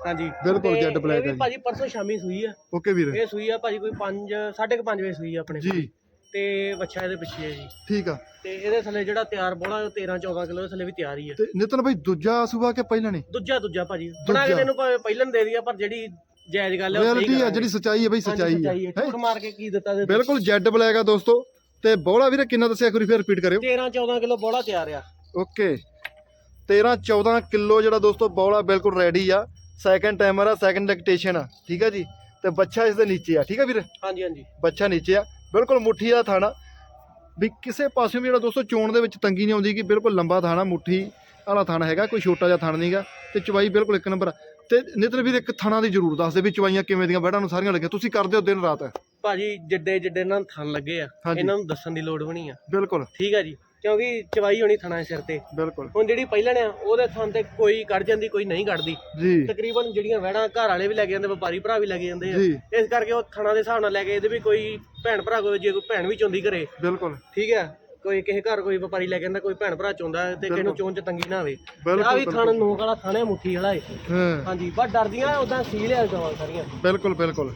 ਹਾਂਜੀ। ਬਿਲਕੁਲ ਇਹ ਵੀ ਹੈ ਜੀ। ਭਾਜੀ ਪਰਸੋਂ ਸ਼ਾਮੀ ਸੂਈ ਆ। ਓਕੇ ਵੀਰ। ਇਹ ਸੂਈ ਆ ਭਾਜੀ ਕੋਈ 5 5:30 ਵਜੇ ਸੂਈ ਆ ਆਪਣੇ। ਜੀ। ਤੇ ਬੱਚਾ ਇਹਦੇ ਪਿੱਛੇ ਹੈ ਜੀ। ਠੀਕ ਆ। ਤੇ ਇਹਦੇ ਥੱਲੇ ਜਿਹੜਾ ਤਿਆਰ ਬੋਲਾ 13 14 ਕਿਲੋ ਥੱਲੇ ਵੀ ਤਿਆਰ ਹੀ ਆ। ਤੇ ਨਿਤਨ ਭਾਈ ਦੂਜਾ ਸੂਆ ਕਿ ਪਹਿਲਾਂ ਨੇ ਦੂਜਾ ਦੂਜਾ ਭਾਜੀ। ਬਣਾ ਕੇ। ਤੈਨੂੰ ਭਾਵੇਂ ਪਹਿਲਾਂ ਦੇ ਦਿਆ ਪਰ ਜਿਹੜੀ ਜਾਇਜ਼ ਗੱਲ ਹੈ ਉਹ ਸਹੀ ਰਿਐਲਿਟੀ ਆ। ਜਿਹੜੀ ਸਚਾਈ ਹੈ ਬਈ ਸਚਾਈ ਹੈ? ਝੂਠ ਮਾਰ ਕੇ ਕੀ ਦਿੱਤਾ ਦੇ ਬਿਲਕੁਲ ਜੈਡ ਬਲੈਕ ਆ ਦੋਸਤੋ। ਤੇ ਬੋਲਾ ਵੀਰੇ ਕਿੰਨਾ ਦੱਸਿਆ? ਵਾਰੀ ਫੇਰ ਰਿਪੀਟ ਕਰਿਓ। 13 14 ਕਿਲੋ ਬੋਲਾ ਤਿਆਰ ਆ। ਓਕੇ। 13 14 ਕਿਲੋ ਜਿਹੜਾ ਦੋਸਤੋ ਬੋਲਾ ਬਿਲਕੁਲ ਰੈਡੀ ਆ। ਸੈਕੰਡ ਟਾਈਮਰ ਆ ਸੈਕੰਡ ਲੈਕਟੇਸ਼ਨ ਆ ਠੀਕ ਆ ਜੀ? ਤੇ ਬੱਚਾ ਇਸ ਦੇ ਨੀਚੇ ਆ ਠੀਕ ਆ ਵੀਰੇ? ਹਾਂਜੀ ਹਾਂਜੀ। ਬੱਚਾ ਨੀਚੇ ਆ। ਬਿਲਕੁਲ ਮੁੱਠੀ ਦਾ ਥਾਣਾ। ਵੀ ਕਿਸੇ ਪਾਸਿਓਂ ਵੀ ਜਿਹੜਾ ਦੋਸਤੋ ਚੋਣ ਦੇ ਵਿੱਚ ਤੰਗੀ ਨਹੀਂ ਆਉਂਦੀ ਕਿ ਬਿਲਕੁਲ ਲੰਬਾ ਥਾਣਾ ਮੁੱਠੀ ਵਾਲਾ ਥਾਣਾ ਹੈਗਾ ਕੋਈ ਛੋਟਾ ਜਿਹਾ ਥਾਣਾ ਨਹੀਂਗਾ। ਤੇ ਚਵਾਈ ਬਿਲਕੁਲ ਇੱਕ ਨੰਬਰ। ਤੇ ਨਿਤਨ ਵੀਰ ਇੱਕ ਥਾਣਾ ਦੀ ਜ਼ਰੂਰ ਦੱਸ ਦੇ ਵੀ ਚਵਾਈਆਂ ਕਿਵੇਂ ਦੀਆਂ ਬੈੜਾਂ ਨੂੰ ਸਾਰੀਆਂ ਲੱਗੀਆਂ। ਤੁਸੀਂ ਕਰਦੇ ਹੋ ਦਿਨ ਰਾਤ? ਭਾਜੀ ਜਿੱਡੇ ਜਿੱਡੇ ਇਹਨਾਂ ਨੂੰ ਥਣ ਲੱਗੇ ਆ ਹਾਂਜੀ। ਇਹਨਾਂ ਨੂੰ ਦੱਸਣ ਦੀ ਲੋੜ ਵੀ ਨਹੀਂ ਆ। ਬਿਲਕੁਲ। ਠੀਕ ਆ ਜੀ। ਕਿਉਂਕਿ ਚਵਾਈ ਹੋਣੀ ਥਣਾ ਦੇ ਸਿਰ ਤੇ। ਬਿਲਕੁਲ। ਹੁਣ ਜਿਹੜੀ ਪਹਿਲਾਂ ਨੇ ਆ, ਉਹਦੇ ਥਣ ਤੇ ਕੋਈ ਕੱਢ ਜਾਂਦੀ ਕੋਈ ਨਹੀਂ ਕੱਢਦੀ। ਜੀ। ਤਕਰੀਬਨ ਜਿਹੜੀਆਂ ਵਹਿੜਾਂ ਘਰ ਵਾਲੇ ਵੀ ਲੈ ਕੇ ਜਾਂਦੇ ਵਪਾਰੀ ਭਰਾ ਵੀ ਲੈ ਕੇ ਜਾਂਦੇ ਆ। ਜੀ। ਇਸ ਕਰਕੇ ਉਹ ਥਣਾ ਦੇ ਹਿਸਾਬ ਨਾਲ ਲੈ ਕੇ ਇਹਦੇ ਵੀ ਕੋਈ ਭੈਣ ਭਰਾ ਕੋਈ ਜੇ ਕੋਈ ਭੈਣ ਵੀ ਚੋਂਦੀ ਘਰੇ। ਬਿਲਕੁਲ। ਠੀਕ ਹੈ ਕੋਈ ਕਿਸੇ ਘਰ ਕੋਈ ਵਪਾਰੀ ਲੈ ਕੇ ਜਾਂਦਾ ਕੋਈ ਭੈਣ ਭਰਾ ਚੋਂਦਾ ਤੇ ਕਿਸੇ ਨੂੰ ਚੋਣ ਚ ਤੰਗੀ ਨਾ ਆਵੇ। ਆ ਬਿਲਕੁਲ ਵੀ ਥਣ ਨੋਕ ਵਾਲਾ ਥਣ ਮੁੱਠੀ ਵਾਲਾ ਏ। ਹਾਂ। ਹਾਂਜੀ ਬਸ ਡਰਦੀਆਂ ਉਦਾਂ ਸੀਲ ਆ ਗਵਾਂ ਸਾਰੀਆਂ। ਬਿਲਕੁਲ ਬਿਲਕੁਲ।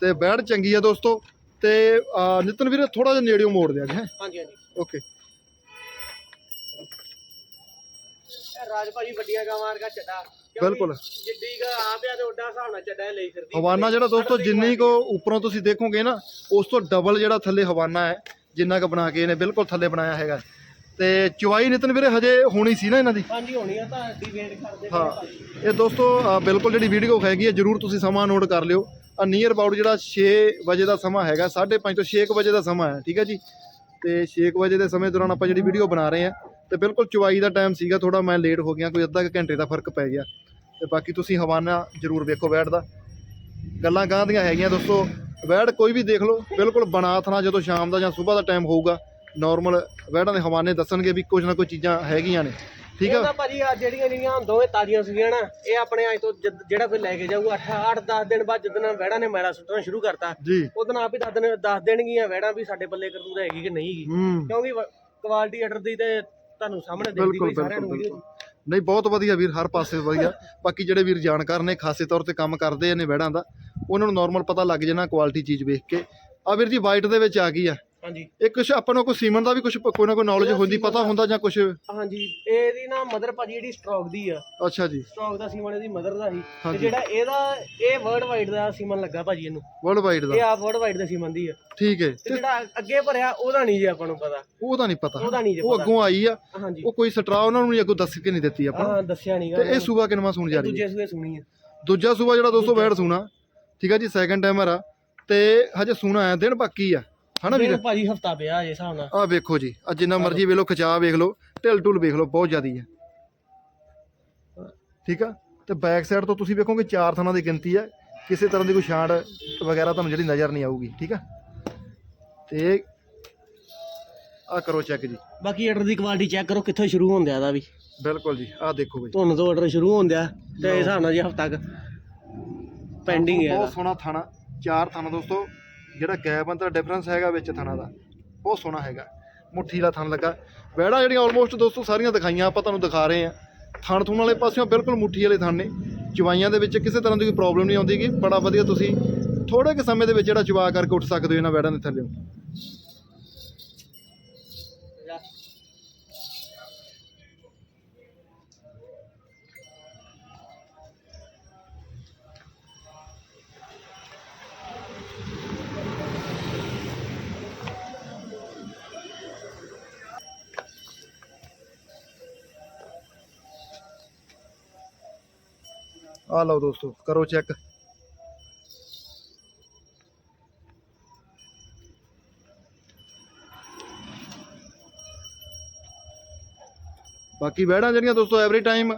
ਤੇ ਬੈੜ ਚੰਗੀ ਆ ਦੋਸਤੋ ਤੇ ਆ, ਨਿਤਨ ਵੀਰ ਥੋੜਾ ਜਿਹਾ ਨੇੜਿਓਂ ਮੋੜ ਦਿਆ ਜੀ ਹੈਂ? ਹਾਂਜੀ ਹਾਂਜੀ। ਓਕੇ। ਰਾਜ ਭਾਜੀ ਵੱਡੀਆਂ ਗਾਵਾਂ ਵਰਗਾ ਚੱਡਾ। ਕਿਉਂਕਿ ਬਿਲਕੁਲ। ਜਿੱਡੀ ਗਾ ਆ ਪਿਆ ਤੇ ਓਡਾ ਹਿਸਾਬ ਨਾਲ ਚੱਡਾ ਇਹ ਲਈ ਫਿਰਦੀ ਹਵਾਨਾ ਜਿਹੜਾ ਦੋਸਤੋ ਜਿੰਨੀ ਕੋ ਉੱਪਰੋਂ ਤੁਸੀਂ ਦੇਖੋਗੇ ਨਾ ਉਸ ਤੋਂ ਡਬਲ ਜਿਹੜਾ ਥੱਲੇ ਹਵਾਨਾ ਹੈ ਜਿੰਨਾ ਕੁ ਬਣਾ ਕੇ ਇਹਨੇ ਬਿਲਕੁਲ ਥੱਲੇ ਬਣਾਇਆ ਹੈਗਾ। ਤੇ ਚੁਵਾਈ ਨਿਤਨ ਵੀਰੇ ਹਜੇ ਹੋਣੀ ਸੀ ਨਾ ਇਹਨਾਂ ਦੀ? ਹਾਂਜੀ ਹੋਣੀ ਆ ਤਾਂ ਅੱਡੀ ਵੇਟ ਕਰਦੇ ਹਾਂ। ਇਹ ਦੋਸਤੋ ਅ, ਬਿਲਕੁਲ ਜਿਹੜੀ ਵੀਡੀਓ ਹੈਗੀ ਹੈ ਜਰੂਰ ਤੁਸੀਂ ਸਮਾਂ ਨੋਟ ਕਰ ਲਿਓ। ਆ ਨੀਅਰ ਅਬਾਊਟ ਜਿਹੜਾ 6 ਵਜੇ ਦਾ ਸਮਾਂ ਹੈਗਾ 5:30 ਤੋਂ 6 ਵਜੇ ਦਾ ਸਮਾਂ ਹੈ ਠੀਕ ਹੈ ਜੀ? ਤੇ 6 ਵਜੇ ਦੇ ਸਮੇਂ ਦੌਰਾਨ ਆਪਾਂ ਜਿਹੜੀ ਵੀਡੀਓ ਬਣਾ ਰਹੇ ਹਾਂ ਤੇ ਬਿਲਕੁਲ ਚੁਵਾਈ ਦਾ ਟਾਈਮ ਸੀਗਾ ਥੋੜਾ ਮੈਂ ਲੇਟ ਹੋ ਗਿਆ ਕੋਈ ਅੱਧਾ ਕੁ ਘੰਟੇ ਦਾ ਫ਼ਰਕ ਪੈ ਗਿਆ। ਤੇ ਬਾਕੀ ਤੁਸੀਂ ਹਵਾਨਾ ਜਰੂਰ ਵੇਖੋ ਵੈੜ ਦਾ। ਗੱਲਾਂ ਗਾਂ ਦੀਆਂ ਹੈਗੀਆਂ ਦੋਸਤੋ ਵੈੜ ਕੋਈ ਵੀ ਦੇਖ ਲਓ ਬਿਲਕੁਲ ਬਨਾਥ ਨਾਲ ਜਦੋਂ ਸ਼ਾਮ ਦਾ ਜਾਂ ਸਵੇਰ ਦਾ ਟਾਈਮ ਹੋਊਗਾ ਨਾਰਮਲ ਵੈੜਾਂ ਦੇ ਹਵਾਨੇ ਦੱਸਣਗੇ ਵੀ ਕੁਝ ਨਾ ਕੁਝ ਚੀਜ਼ਾਂ ਹੈਗੀਆਂ ਨੇ। ਠੀਕ ਆ? ਤਾਂ ਭਾਜੀ ਆ ਜਿਹੜੀਆਂ ਜਿਹੜੀਆਂ ਦੋਵੇਂ ਤਾਜ਼ੀਆਂ ਸੀਗੀਆਂ ਨਾ ਇਹ ਆਪਣੇ ਅੱਜ ਤੋਂ ਜਿਹੜਾ ਕੋਈ ਲੈ ਕੇ ਜਾਊਗਾ 8 8 10 ਦਿਨ ਬਾਅਦ ਜਦੋਂ ਵਹਿੜਾਂ ਨੇ ਮੈਲਾ ਸੁੱਟਣਾ ਸ਼ੁਰੂ ਕਰਤਾ ਉਦੋਂ ਆਪ ਹੀ ਦੱਸ ਦੇਣ ਦੱਸ ਦੇਣਗੀਆਂ ਵਹਿੜਾਂ ਵੀ ਸਾਡੇ ਬੱਲੇ ਕਰਤੂਤ ਹੈਗੀ ਕਿ ਨਹੀਂ ਕਿਉਂਕਿ ਕੁਆਲਿਟੀ ਆਰਡਰ ਦੀ ਤੇ ਤੁਹਾਨੂੰ ਸਾਹਮਣੇ ਦਿਖਦੀ ਬਿਲਕੁਲ ਬਿਲਕੁਲ ਨੂੰ ਬਿਲਕੁਲ ਨਹੀਂ ਬਹੁਤ ਵਧੀਆ ਵੀਰ ਹਰ ਪਾਸੇ ਵਧੀਆ। ਬਾਕੀ ਜਿਹੜੇ ਵੀਰ ਜਾਣਕਾਰ ਨੇ ਖਾਸੇ ਤੌਰ ਤੇ ਕੰਮ ਕਰਦੇ ਨੇ ਵੈੜਾਂ ਦਾ ਉਹਨਾਂ ਨੂੰ ਨਾਰਮਲ ਪਤਾ ਲੱਗ ਜਾਣਾ ਕੁਆਲਿਟੀ ਚੀਜ਼ ਵੇਖ ਕੇ। ਆ ਵੀਰ ਜੀ ਵਾਈਟ ਦੇ ਵਿੱਚ ਆ ਗਈ ਆ। ਹਾਂਜੀ। ਇਹ ਕੁਛ ਆਪਾਂ ਨੂੰ ਕੋਈ ਸੀਮਨ ਦਾ ਵੀ ਕੁਝ ਕੋਈ ਨਾ ਕੋਈ ਨੌਲੇਜ ਇਹਦਾ ਹੁੰਦੀ ਸੀਮਨ ਪਤਾ ਦਾ- ਹੁੰਦਾ ਜਾਂ ਕੁਝ ਹਾਂਜੀ ਇਹਦੀ ਨਾ ਮਦਰ ਭਾਜੀ ਜਿਹੜੀ ਸਟ੍ਰੋਕ ਦੀ ਆ। ਅੱਛਾ ਜੀ। ਸਟ੍ਰੋਕ ਦਾ ਸੀਮਨ ਇਹਦੀ ਮਦਰ ਦਾ ਸੀ। ਤੇ ਹਾਂਜੀ। ਜਿਹੜਾ ਇਹਦਾ ਇਹ ਵਰਲਡ ਵਾਈਡ ਦਾ ਸੀਮਨ ਲੱਗਾ ਭਾਜੀ ਇਹਨੂੰ। ਵਰਲਡ ਵਾਈਡ ਇਹ ਦਾ ਆ ਵਰਲਡ ਵਾਈਡ ਦਾ ਸੀਮਨ ਦੀ ਆ। ਠੀਕ ਹੈ। ਤੇ ਜਿਹੜਾ ਅੱਗੇ ਭਰਿਆ ਉਹਦਾ ਨਹੀਂ ਜੀ ਆਪਾਂ ਨੂੰ ਪਤਾ। ਉਹਦਾ ਨਹੀਂ ਪਤਾ। ਉਹਦਾ ਨਹੀਂ ਜੀ ਉਹ ਪਤਾ। ਅੱਗੋਂ ਆਈ ਆ। ਹਾਂਜੀ। ਉਹ ਕੋਈ ਸਟਰਾ ਉਹਨਾਂ ਨੂੰ ਨਹੀਂ ਅੱਗੋਂ ਦੱਸ ਕੇ ਨਹੀਂ ਦਿੱਤੀ ਆਪਾਂ। ਨੂੰ। ਹਾਂ ਦੱਸਿਆ ਨਹੀਂਗਾ ਤੇ ਇਹ ਸੂਆ ਕਿਨਵਾ ਸੁਣ ਜਾ ਰਹੀ ਹੈ? ਦੂਜੇ ਸੂਏ ਸੁਣੀ ਆ। ਦੂਜਾ ਸੂਆ ਜਿਹੜਾ ਦੋਸਤੋ ਵੈੜ ਸੂਣਾ। ਠੀਕ ਆ ਜੀ ਸੈਕੰਡ ਟਾਈਮਰ ਆ। ਤੇ ਹਜੇ ਸੂਣਾ ਆਇਆ ਦਿਨ ਬਾਕੀ ਆ। ਹਨਾ ਵੀਰ ਭਾਜੀ ਹਫਤਾ ਪਿਆ ਜੇ ਹਿਸਾਬ ਨਾਲ। ਆ ਵੇਖੋ ਜੀ ਆ ਜਿੰਨਾ ਮਰਜ਼ੀ ਵੇਖ ਲਓ ਖਿਚਾ ਵੇਖ ਲਓ ਢਿਲ ਢੁਲ ਵੇਖ ਲਓ ਬਹੁਤ ਜ਼ਿਆਦੀ ਹੈ। ਠੀਕ ਆ? ਤੇ ਬੈਕ ਸਾਈਡ ਤੋਂ ਤੁਸੀਂ ਵੇਖੋਗੇ ਚਾਰ ਥਾਨਾਂ ਦੀ ਗਿਣਤੀ ਹੈ ਕਿਸੇ ਤਰ੍ਹਾਂ ਦੀ ਕੋਈ ਛਾਂਟ ਵਗੈਰਾ ਤੁਹਾਨੂੰ ਜਿਹੜੀ ਨਜ਼ਰ ਨਹੀਂ ਆਊਗੀ ਠੀਕ ਆ? ਤੇ ਆ ਕਰੋ ਚੈੱਕ ਜੀ। ਬਾਕੀ ਆਰਡਰ ਦੀ ਕੁਆਲਿਟੀ ਚੈੱਕ ਕਰੋ ਕਿੱਥੋਂ ਸ਼ੁਰੂ ਹੁੰਦਿਆ ਦਾ ਵੀ। ਬਿਲਕੁਲ ਜੀ ਆ ਦੇਖੋ ਬਈ। ਤੁਹਾਨੂੰ ਤੋਂ ਆਰਡਰ ਸ਼ੁਰੂ ਹੁੰਦਿਆ ਤੇ ਇਸ ਹਿਸਾਬ ਨਾਲ ਜੀ ਹਫਤਾ ਤੱਕ ਪੈਂਡਿੰਗ ਹੈ ਬਹੁਤ ਇਹਦਾ। ਸੋਹਣਾ ਥਾਣਾ ਚਾਰ ਥਾਣਾ ਦੋਸਤੋ ਜਿਹੜਾ ਗੈਪ ਅੰਦਰ ਡਿਫਰੈਂਸ ਹੈਗਾ ਵਿੱਚ ਥਾਣਾ ਦਾ, ਬਹੁਤ ਸੋਹਣਾ ਹੈਗਾ। ਮੁੱਠੀ ਦਾ ਥਣ ਲੱਗਾ। ਵੈੜਾ ਜਿਹੜੀਆਂ ਆਲਮੋਸਟ ਦੋਸਤੋ ਸਾਰੀਆਂ ਦਿਖਾਈਆਂ, ਆਪਾਂ ਤੁਹਾਨੂੰ ਦਿਖਾ ਰਹੇ ਆ ਥਣ ਥੁਣ ਵਾਲੇ ਪਾਸਿਓਂ ਬਿਲਕੁਲ ਮੁੱਠੀ ਵਾਲੇ ਥਣ ਨੇ। ਚਵਾਈਆਂ ਦੇ ਵਿੱਚ ਕਿਸੇ ਤਰ੍ਹਾਂ ਦੀ ਕੋਈ ਪ੍ਰੋਬਲਮ ਨਹੀਂ ਆਉਂਦੀ ਕਿ ਬੜਾ ਵਧੀਆ ਤੁਸੀਂ ਥੋੜੇ ਕੁ ਸਮੇਂ ਦੇ ਵਿੱਚ ਜਿਹੜਾ ਚਵਾ ਕਰਕੇ ਉੱਠ ਸਕਦੇ ਹੋ ਇਹਨਾਂ ਵੈੜਾਂ ਦੇ ਥੱਲੇੋਂ। ਆ ਲਓ ਦੋਸਤੋ, ਕਰੋ ਚੈੱਕ ਬਾਕੀ ਵੈੜਾਂ ਜਿਹੜੀਆਂ ਦੋਸਤੋ ਐਵਰੀ ਟਾਈਮ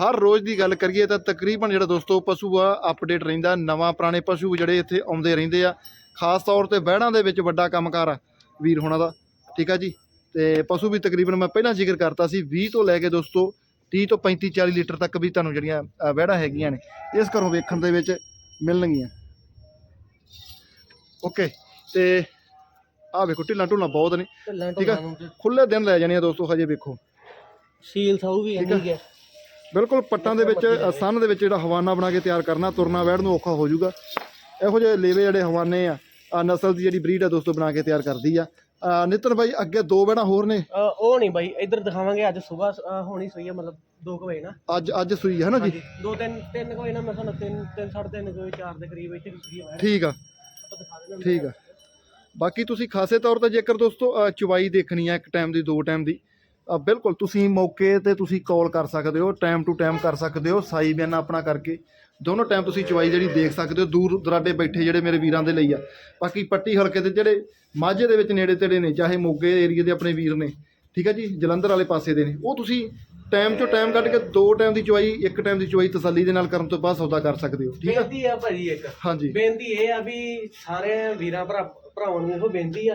ਹਰ ਰੋਜ਼ ਦੀ ਗੱਲ ਕਰੀਏ ਤਾਂ ਤਕਰੀਬਨ ਜਿਹੜਾ ਦੋਸਤੋ, ਪਸ਼ੂ ਆ ਅਪਡੇਟ ਰਹਿੰਦਾ, ਨਵਾਂ ਪੁਰਾਣੇ ਪਸ਼ੂ ਜਿਹੜੇ ਇੱਥੇ ਆਉਂਦੇ ਰਹਿੰਦੇ ਆ। ਖਾਸ ਤੌਰ ਤੇ ਵੈੜਾਂ ਦੇ ਵਿੱਚ ਵੱਡਾ ਕੰਮਕਾਰ ਆ ਵੀਰ ਹੋਣਾ ਦਾ, ਠੀਕ ਆ ਜੀ? ਤੇ ਪਸ਼ੂ ਵੀ ਤਕਰੀਬਨ ਮੈਂ ਪਹਿਲਾਂ ਜ਼ਿਕਰ ਕਰਤਾ ਸੀ 20 ਤੋਂ ਲੈ ਕੇ ਦੋਸਤੋ 30 ਤੋਂ 35 40 ਲੀਟਰ ਤੱਕ ਵੀ ਤੁਹਾਨੂੰ ਜਿਹੜੀਆਂ ਵਹਿੜਾਂ ਹੈਗੀਆਂ ਨੇ ਇਸ ਘਰੋਂ ਵੇਖਣ ਦੇ ਵਿੱਚ ਮਿਲਣਗੀਆਂ। ਓਕੇ ਤੇ ਆ ਵੇਖੋ ਢਿੱਲਾਂ ਢੁੱਲਾਂ ਬਹੁਤ ਨੇ। ਠੀਕ ਆ। ਖੁੱਲੇ ਦਿਨ ਲੈ ਜਾਣੀਆਂ ਦੋਸਤੋ ਹਜੇ ਵੇਖੋ। ਸੀਲ ਸਾਊ ਵੀ। ਇੰਨੀ ਹੈ ਬਿਲਕੁਲ ਪੱਟਾਂ ਦੇ ਵਿੱਚ ਸੰਨ ਦੇ ਵਿੱਚ ਜਿਹੜਾ ਹਵਾਨਾ ਬਣਾ ਕੇ ਤਿਆਰ ਕਰਨਾ ਤੁਰਨਾ ਵਹਿੜ ਨੂੰ ਔਖਾ ਹੋ ਜਾਊਗਾ। ਇਹੋ ਜਿਹੇ ਲੇਵੇ ਜਿਹੜੇ ਹਵਾਨੇ ਆ ਆ ਨਸਲ ਦੀ ਜਿਹੜੀ ਬਰੀਡ ਆ ਦੋਸਤੋ ਬਣਾ ਕੇ ਤਿਆਰ ਕਰਦੀ ਆ। ਨਿਤਨ ਬਾਈ ਅੱਗੇ ਦੋ ਵਹਿੜਾਂ ਹੋਰ ਨੇ? ਅ, ਉਹ ਨਹੀਂ ਬਾਈ ਇੱਧਰ ਦਿਖਾਵਾਂਗੇ ਅੱਜ ਸਵੇਰ ਹੋਣੀ ਸਹੀ ਹੈ ਮਤਲਬ 2 ਵਜੇ ਨਾ। ਅੱਜ ਅੱਜ ਸੂਈ ਹੈ ਨਾ ਜੀ? 2 3 3 ਵਜੇ ਨਾ ਮੈਂ ਤੁਹਾਨੂੰ 3 3 3:30 ਵਜੇ 4 ਦੇ ਕਰੀਬ ਇੱਥੇ ਵੀ ਹੈ ਠੀਕ ਆ। ਆਪਾਂ ਦਿਖਾ ਦੇਣਾ ਠੀਕ ਆ। ਬਾਕੀ ਤੁਸੀਂ ਖਾਸੇ ਤੌਰ ਤੇ ਜੇਕਰ ਦੋਸਤੋ ਅ, ਚਵਾਈ ਦੇਖਣੀ ਆ ਇੱਕ ਟਾਈਮ ਦੀ ਦੋ ਟਾਈਮ ਦੀ ਬਿਲਕੁਲ ਤੁਸੀਂ ਮੌਕੇ ਤੇ ਤੁਸੀਂ ਕਾਲ ਕਰ ਸਕਦੇ ਹੋ ਟਾਈਮ ਟੂ ਟਾਈਮ ਕਰ ਸਕਦੇ ਹੋ ਸਾਈ ਬਿਆਨਾ ਆਪਣਾ ਕਰਕੇ। ਦੋਨੋਂ ਟਾਈਮ ਤੁਸੀਂ ਚਵਾਈ ਜਿਹੜੀ ਦੇਖ ਸਕਦੇ ਹੋ ਦੂਰ ਦਰਾਡੇ ਬੈਠੇ ਜਿਹੜੇ ਮੇਰੇ ਵੀਰਾਂ ਦੇ ਲਈ ਆ। ਬਾਕੀ ਪੱਟੀ ਹਲਕੇ ਦੇ ਜਿਹੜੇ ਮਾਝੇ ਦੇ ਵਿੱਚ ਨੇੜੇ ਤੇੜੇ ਨੇ ਚਾਹੇ ਮੋਗੇ ਏਰੀਆ ਦੇ ਆਪਣੇ ਵੀਰ ਨੇ ਠੀਕ ਹੈ ਜੀ ਜਲੰਧਰ ਵਾਲੇ ਪਾਸੇ ਦੇ ਨੇ ਉਹ ਤੁਸੀਂ ਟਾਈਮ ਚੋਂ ਟਾਈਮ ਕੱਢ ਕੇ ਦੋ ਟਾਈਮ ਦੀ ਚਵਾਈ ਇੱਕ ਟਾਈਮ ਦੀ ਚਵਾਈ ਤਸੱਲੀ ਦੇ ਨਾਲ ਕਰਨ ਤੋਂ ਬਾਅਦ ਸੌਦਾ ਕਰ ਸਕਦੇ ਹੋ ਠੀਕ ਆ? ਬੇਨਤੀ ਆ ਭਾਜੀ ਇੱਕ। ਹਾਂਜੀ। ਬੇਨਤੀ ਇਹ ਆ ਵੀ ਸਾਰੇ ਵੀਰਾਂ ਭਰਾ ਭਰਾਵਾਂ ਨੂੰ ਇਹੋ ਬੇਨਤੀ ਆ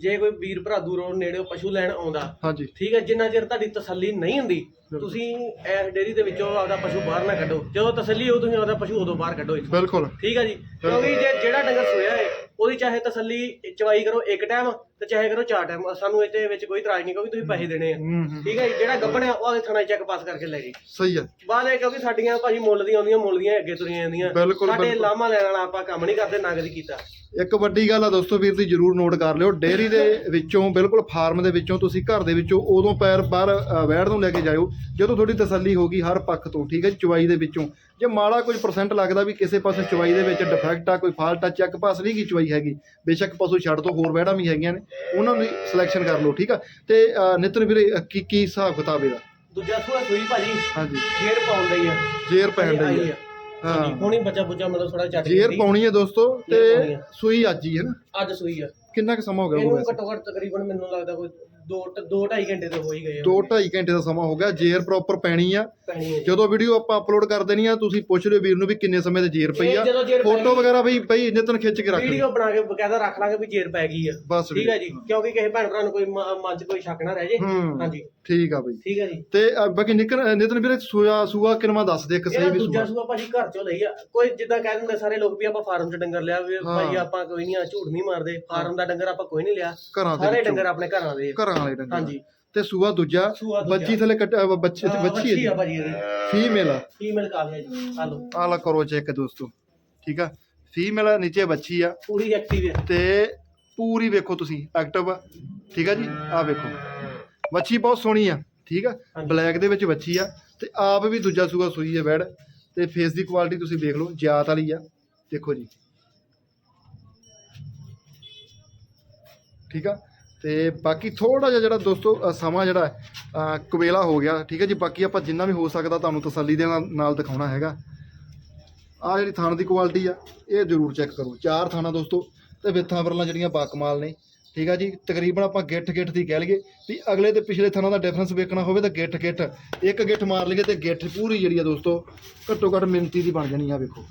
ਜੇ ਕੋਈ ਵੀਰ ਭਰਾ ਦੂਰੋਂ ਨੇੜਿਓਂ ਪਸ਼ੂ ਲੈਣ ਆਉਂਦਾ ਹਾਂਜੀ। ਠੀਕ ਹੈ ਜਿੰਨਾ ਚਿਰ ਤੁਹਾਡੀ ਤਸੱਲੀ ਨਹੀਂ ਹੁੰਦੀ ਤੁਸੀਂ ਇਸ ਡੇਰੀ ਦੇ ਵਿੱਚੋਂ ਆਪਦਾ ਪਸ਼ੂ ਬਾਹਰ ਨਾ ਕੱਢੋ। ਜਦੋਂ ਤਸੱਲੀ ਹੋ ਤੁਸੀਂ ਆਪਦਾ ਪਸ਼ੂ ਉਦੋਂ ਬਾਹਰ ਕੱਢੋ ਇੱਥੋਂ। ਬਿਲਕੁਲ। ਠੀਕ ਹੈ ਜੀ? ਕਿਉਂਕਿ ਜੇ ਜਿਹੜਾ ਡੰਗਰ ਸੋਇਆ ਹੈ ਉਹਦੀ ਚਾਹੇ ਤਸੱਲੀ ਚਵਾਈ ਕਰੋ ਇੱਕ ਟਾਈਮ ਤੇ ਚਾਹੇ ਕਰੋ ਚਾਰ ਟਾਈਮ ਸਾਨੂੰ ਇਹਦੇ ਵਿੱਚ ਕੋਈ ਇਤਰਾਜ਼ ਨਹੀਂ ਕਿਉਂਕਿ ਤੁਸੀਂ ਪੈਸੇ ਦੇਣੇ ਆ। ਹੂੰ ਹੂੰ। ਠੀਕ ਹੈ ਜੀ? ਜਿਹੜਾ ਗੱਭਣ ਆ ਉਹ ਆਦੇ ਥਾਣੇ ਚੈੱਕ ਪਾਸ ਕਰਕੇ ਲੈ ਜੀ ਸਹੀ ਆ ਬਾਅਦ ਇਹ ਕਿਉਂਕਿ ਸਾਡੀਆਂ ਭਾਜੀ ਮੁੱਲ ਦੀਆਂ ਆਉਂਦੀਆਂ ਮੁੱਲ ਦੀਆਂ ਅੱਗੇ ਤੁਰੀਆਂ ਜਾਂਦੀਆਂ। ਸਾਡੇ। ਲਾਮਾ ਲੈਣ ਵਾਲਾ ਆਪਾਂ ਕੰਮ ਨਹੀਂ ਕਰਦੇ ਨਾ ਕਦੀ ਕੀਤਾ। ਇੱਕ ਵੱਡੀ ਗੱਲ ਆ ਦੋਸਤੋ ਵੀਰ ਦੀ ਜਰੂਰ ਨੋਟ ਕਰ ਲਿਓ। ਡੇਅਰੀ ਦੇ ਵਿੱਚੋਂ ਬਿਲਕੁਲ ਫਾਰਮ ਦੇ ਵਿੱਚੋਂ ਤੁਸੀਂ ਘਰ ਦੇ ਵਿੱਚੋਂ ਉਦੋਂ ਪੈਰ ਬਾਹਰ ਵੈੜ ਨੂੰ ਲੈ ਕੇ ਜਾਇਓ ਜਦੋਂ ਤੁਹਾਡੀ ਤਸੱਲੀ ਹੋਗੀ ਹਰ ਪੱਖ ਤੋਂ ਠੀਕ ਹੈ ਚਵਾਈ ਦੇ ਵਿੱਚੋਂ। ਜੇ ਮਾੜਾ ਕੋਈ ਪਰਸੈਂਟ ਲੱਗਦਾ ਵੀ ਕਿਸੇ ਪਾਸੇ ਚਵਾਈ ਦੇ ਵਿੱਚ ਡਿਫੈਕਟ ਆ ਕੋਈ ਫਾਲਟ ਆ ਚੈੱਕ ਪਾਸ ਨਹੀਂ ਕੀ ਚਵਾਈ ਹੈਗੀ ਬੇਸ਼ੱਕ ਪਸ਼ੂ ਛੱਡ ਤੋਂ ਹੋਰ ਵੈੜਾਂ ਵੀ ਹੈਗੀਆਂ ਨੇ ਉਹਨਾਂ ਨੂੰ ਸਿਲੈਕਸ਼ਨ ਕਰ ਲਓ ਠੀਕ ਆ। ਤੇ ਨਿਤਨ ਵੀਰੇ ਕੀ ਕੀ ਹਿਸਾਬ ਕਿਤਾਬ ਇਹਦਾ? ਦੂਜਾ ਸੂਆ ਸੂਈ ਭਾਜੀ ਹਾਂਜੀ। ਫੇਰ ਪਾਉਂਦਾ ਹੀ ਆ। ਜੇਰ ਪੈਣ ਲਈ ਆ। ਹਾਂ। ਹੁਣੀ ਬੱਚਾ ਬੁੱਚਾ ਮਤਲਬ ਥੋੜਾ ਚੱਟ ਜੇਰ ਪਾਉਣੀ ਹੈ ਦੋਸਤੋ ਜੇਰ ਪਾਉਣੀ ਤੇ ਆ। ਸੂਈ ਅੱਜ ਹੀ ਹੈ ਨਾ? ਅੱਜ ਸੂਈ ਆ। ਕਿੰਨਾ ਕੁ ਸਮਾਂ ਹੋ ਗਿਆ ਇਹਨੂੰ ਵੈਸੇ ਘੱਟੋ ਘੱਟ ਤਕਰੀਬਨ ਮੈਨੂੰ ਲੱਗਦਾ ਕੋਈ 2 2 2.5 ਘੰਟੇ ਤੇ ਹੋ ਹੀ ਗਏ ਦੋ ਢਾਈ ਘੰਟੇ ਦਾ ਸਮਾਂ ਹੋ ਗਿਆ ਜੇਰ ਪ੍ਰੋਪਰ ਪੈਣੀ ਆ। ਪੈਣੀ ਹੈ ਜਦੋਂ ਵੀਡੀਓ ਆਪਾਂ ਅਪਲੋਡ ਕਰ ਦੇਣੀ ਆ ਤੁਸੀਂ ਪੁੱਛ ਲਿਓ ਵੀਰ ਨੂੰ ਵੀ ਕਿੰਨੇ ਸਮੇਂ ਤੇ ਜੇਰ ਪਈ ਆ। ਇਹ ਜਦੋਂ ਜੇਰ ਫੋਟੋ ਵਗੈਰਾ ਬਈ ਬਈ ਨਿਤਨ ਖਿੱਚ ਕੇ ਰੱਖ ਲਈ ਵੀਡੀਓ ਬਣਾ ਕੇ ਬਕਾਇਦਾ ਰੱਖ ਲਾਂਗੇ ਵੀ ਜੇਰ ਪੈ ਗਈ ਆ। ਬਸ ਠੀਕ ਹੈ ਜੀ? ਕਿਉਂਕਿ ਕਿਸੇ ਭੈਣ ਭਰਾ ਨੂੰ ਕੋਈ ਮ- ਮਨ 'ਚ ਕੋਈ ਸ਼ੱਕ ਨਾ ਰਹਿ ਜੇ। ਹੂੰ ਹਾਂਜੀ। ਠੀਕ ਆ ਬਈ। ਠੀਕ ਹੈ ਜੀ। ਤੇ ਅ, ਬਾਕੀ ਨਿਕਨ ਨਿਤਨ ਵੀਰੇ ਸੂਆ ਸੂਆ ਕਿਨਵਾ ਦੱਸ ਦੇ ਇੱਕ ਇਹਦਾ ਸਹੀ ਵੀ ਦੂਜਾ ਸੂਆ ਸੂਆ ਭਾਜੀ ਘਰ ਚੋਂ ਲਈ ਆ। ਕੋਈ ਜਿੱਦਾਂ ਕਹਿ ਦਿੰਦੇ ਸਾਰੇ ਲੋਕ ਵੀ ਆਪਾਂ ਫਾਰਮ 'ਚ ਡੰਗਰ ਲਿਆ ਵੀ ਹਾਂ। ਭਾਈ ਆਪਾਂ ਕੋਈ ਨਹੀਂ ਆ ਝੂਠ ਨਹੀਂ ਮਾਰਦੇ। ਫਾਰਮ ਦਾ ਡੰਗਰ ਆਪਾਂ ਕੋਈ ਨਹੀਂ ਲਿਆ। ਘਰਾਂ ਦੇ ਸਾਰੇ ਵਿੱਚੋਂ। ਡੰਗਰ ਆਪਣੇ ਘਰਾਂ ਦੇ। ਆ। ਘਰਾਂ ਵਾਲੇ ਡੰਗਰ ਹਾਂਜੀ। ਤੇ ਸੂਆ ਦੂਜਾ ਸੂਆ ਦੂਜਾ। ਬੱਚੀ ਥੱਲੇ ਬੱਚੀ ਅਹ ਬੱਚੀ ਵੱਛੀ ਆ ਹੈ ਭਾਜੀ ਇਹਦੀ। ਫੀਮੇਲ ਆ। ਫੀਮੇਲ ਕਾਲਿਆ ਜੀ। ਆ ਲਓ ਆਹ ਲਾ ਕਰੋ ਚੈੱਕ ਦੋਸਤੋ। ਠੀਕ ਆ? ਫੀਮੇਲ ਨੀਚੇ ਬੱਚੀ ਆ। ਪੂਰੀ ਐਕਟਿਵ ਹੈ ਤੇ ਪੂਰੀ ਵੇਖੋ ਤੁਸੀਂ ਐਕਟਿਵ ਆ। ਠੀਕ ਆ ਜੀ? ਆ ਵੇਖੋ। ਵੱਛੀ ਬਹੁਤ ਸੋਹਣੀ ਆ। ਠੀਕ ਆ? ਹਾਂਜੀ। ਬਲੈਕ ਦੇ ਵਿੱਚ ਵੱਛੀ ਆ। ਤੇ ਆਪ ਵੀ ਦੂਜਾ ਸੂਆ ਸੂਈ ਹੈ ਵੈੜ ਤੇ ਫੇਸ ਦੀ ਕੁਆਲਿਟੀ ਤੁਸੀਂ ਵੇਖ ਲਓ ਜਾਤ ਵਾਲੀ ਆ। ਦੇਖੋ ਜੀ। ਠੀਕ ਆ? ਤੇ ਬਾਕੀ ਥੋੜਾ ਜਿਹਾ ਜਿਹੜਾ ਦੋਸਤੋ ਸਮਾਂ ਜਿਹੜਾ ਹੈ, ਕੁਵੇਲਾ ਹੋ ਗਿਆ। ਠੀਕ ਹੈ ਜੀ ਬਾਕੀ ਆਪਾਂ ਜਿੰਨਾ ਵੀ ਹੋ ਸਕਦਾ ਤੁਹਾਨੂੰ ਤਸੱਲੀ ਦੇ ਨਾਲ ਦਿਖਾਉਣਾ ਹੈਗਾ। ਆ ਜਿਹੜੀ ਥਾਣ ਦੀ ਕੁਆਲਿਟੀ ਆ ਇਹ ਜ਼ਰੂਰ ਚੈੱਕ ਕਰੋ। ਚਾਰ ਥਾਣਾ ਦੋਸਤੋ ਤੇ ਵਿੱਥਾਂ ਵਰਲਾਂ ਜਿਹੜੀਆਂ ਬਾਕਮਾਲ ਨੇ। ਠੀਕ ਆ ਜੀ ਤਕਰੀਬਨ ਆਪਾਂ ਗਿੱਠ ਗਿੱਠ ਦੀ ਕਹਿ ਲਈਏ ਵੀ ਅਗਲੇ ਤੇ ਪਿਛਲੇ ਥਾਣਾ ਦਾ ਡਿਫਰੈਂਸ ਵੇਖਣਾ ਹੋਵੇ ਤਾਂ ਗਿੱਠ ਗਿੱਠ ਇੱਕ ਗਿੱਠ ਮਾਰ ਲਈਏ ਤੇ ਗਿੱਠ ਪੂਰੀ ਜਿਹੜੀ ਆ ਦੋਸਤੋ ਘੱਟੋ ਘੱਟ ਮਿੰਤੀ ਦੀ ਬਣ ਜਾਣੀ ਆ ਵੇਖੋ।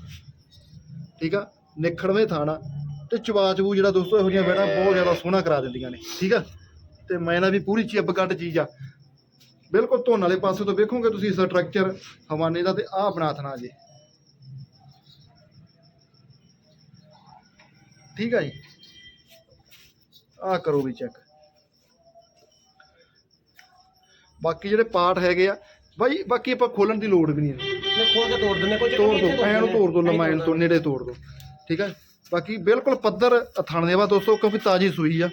ਠੀਕ ਆ ਨਿਖੜਵੇਂ ਥਾਣਾ। ਤੇ ਚਵਾ ਚਬੂ ਜਿਹੜਾ ਦੋਸਤੋ ਇਹੋ ਜਿਹੀਆਂ ਬੈੜਾਂ ਬਹੁਤ ਜ਼ਿਆਦਾ ਸੋਹਣਾ ਕਰਾ ਦਿੰਦੀਆਂ ਨੇ ਠੀਕ ਆ? ਤੇ ਮੈਂ ਨਾ ਵੀ ਪੂਰੀ ਚਿੱਬ ਕੱਟ ਚੀਜ਼ ਆ। ਬਿਲਕੁਲ ਧੋਣ ਵਾਲੇ ਪਾਸੇ ਤੋਂ ਵੇਖੋਗੇ ਤੁਸੀਂ ਸਟਰਕਚਰ ਹਵਾਨੇ ਦਾ ਤੇ ਆਹ ਬਣਾ ਥਣਾ ਜੇ। ਠੀਕ ਆ ਜੀ? ਆਹ ਕਰੋ ਵੀ ਚੈੱਕ ਬਾਕੀ ਜਿਹੜੇ ਪਾਰਟ ਹੈਗੇ ਆ ਬਾਈ ਬਾਕੀ ਆਪਾਂ ਖੋਲਣ ਦੀ ਲੋੜ ਵੀ ਨਹੀਂ ਹੈ। ਮੈਂ ਖੋਲ ਕੇ ਤੋੜ ਦਿੰਨੇ ਕੋਈ ਤੋੜ ਦੋ ਐਨ ਤੋੜ ਦੋ ਲੰਮਾਈ ਨੂੰ ਤੋਂ ਨੇੜੇ ਤੋੜ ਦੋ। ਠੀਕ ਹੈ ਬਾਕੀ ਬਿਲਕੁਲ ਪੱਧਰ ਥਣ ਦੇਵਾ ਦੋਸਤੋ, ਕਿਉਂਕਿ ਤਾਜੀ ਸੂਈ ਆ।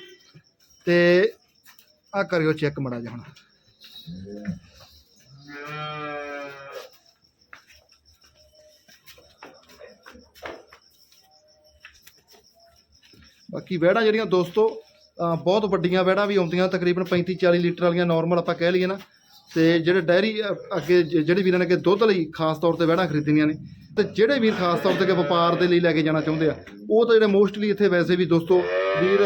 ਤੇ ਆ ਕਰਿਓ ਚੈੱਕ ਮੜਾ ਜਿਹਾ ਹੁਣ। ਬਾਕੀ ਵਹਿੜਾਂ ਜਿਹੜੀਆਂ ਦੋਸਤੋ ਬਹੁਤ ਵੱਡੀਆਂ ਵਹਿੜਾਂ ਵੀ ਆਉਂਦੀਆਂ, ਤਕਰੀਬਨ 35 40 ਲੀਟਰ ਵਾਲੀਆਂ ਨਾਰਮਲ ਆਪਾਂ ਕਹਿ ਲਈਏ ਨਾ। ਤੇ ਜਿਹੜੇ ਡੈਰੀ ਅੱਗੇ ਜ- ਜਿਹੜੇ ਵੀਰਾਂ ਨੇ ਅੱਗੇ ਦੁੱਧ ਲਈ, ਖਾਸ ਤੌਰ ਤੇ ਵਹਿੜਾਂ ਖਰੀਦਣੀਆਂ ਨੇ ਤੇ ਜਿਹੜੇ ਵੀਰ ਖਾਸ ਤੌਰ ਤੇ ਵਪਾਰ ਦੇ ਲਈ ਲੈ ਕੇ ਜਾਣਾ ਚਾਹੁੰਦੇ ਆ ਉਹ ਤਾਂ ਜਿਹੜੇ ਮੋਸਟਲੀ ਇੱਥੇ ਵੈਸੇ ਵੀ ਦੋਸਤੋ ਵੀਰ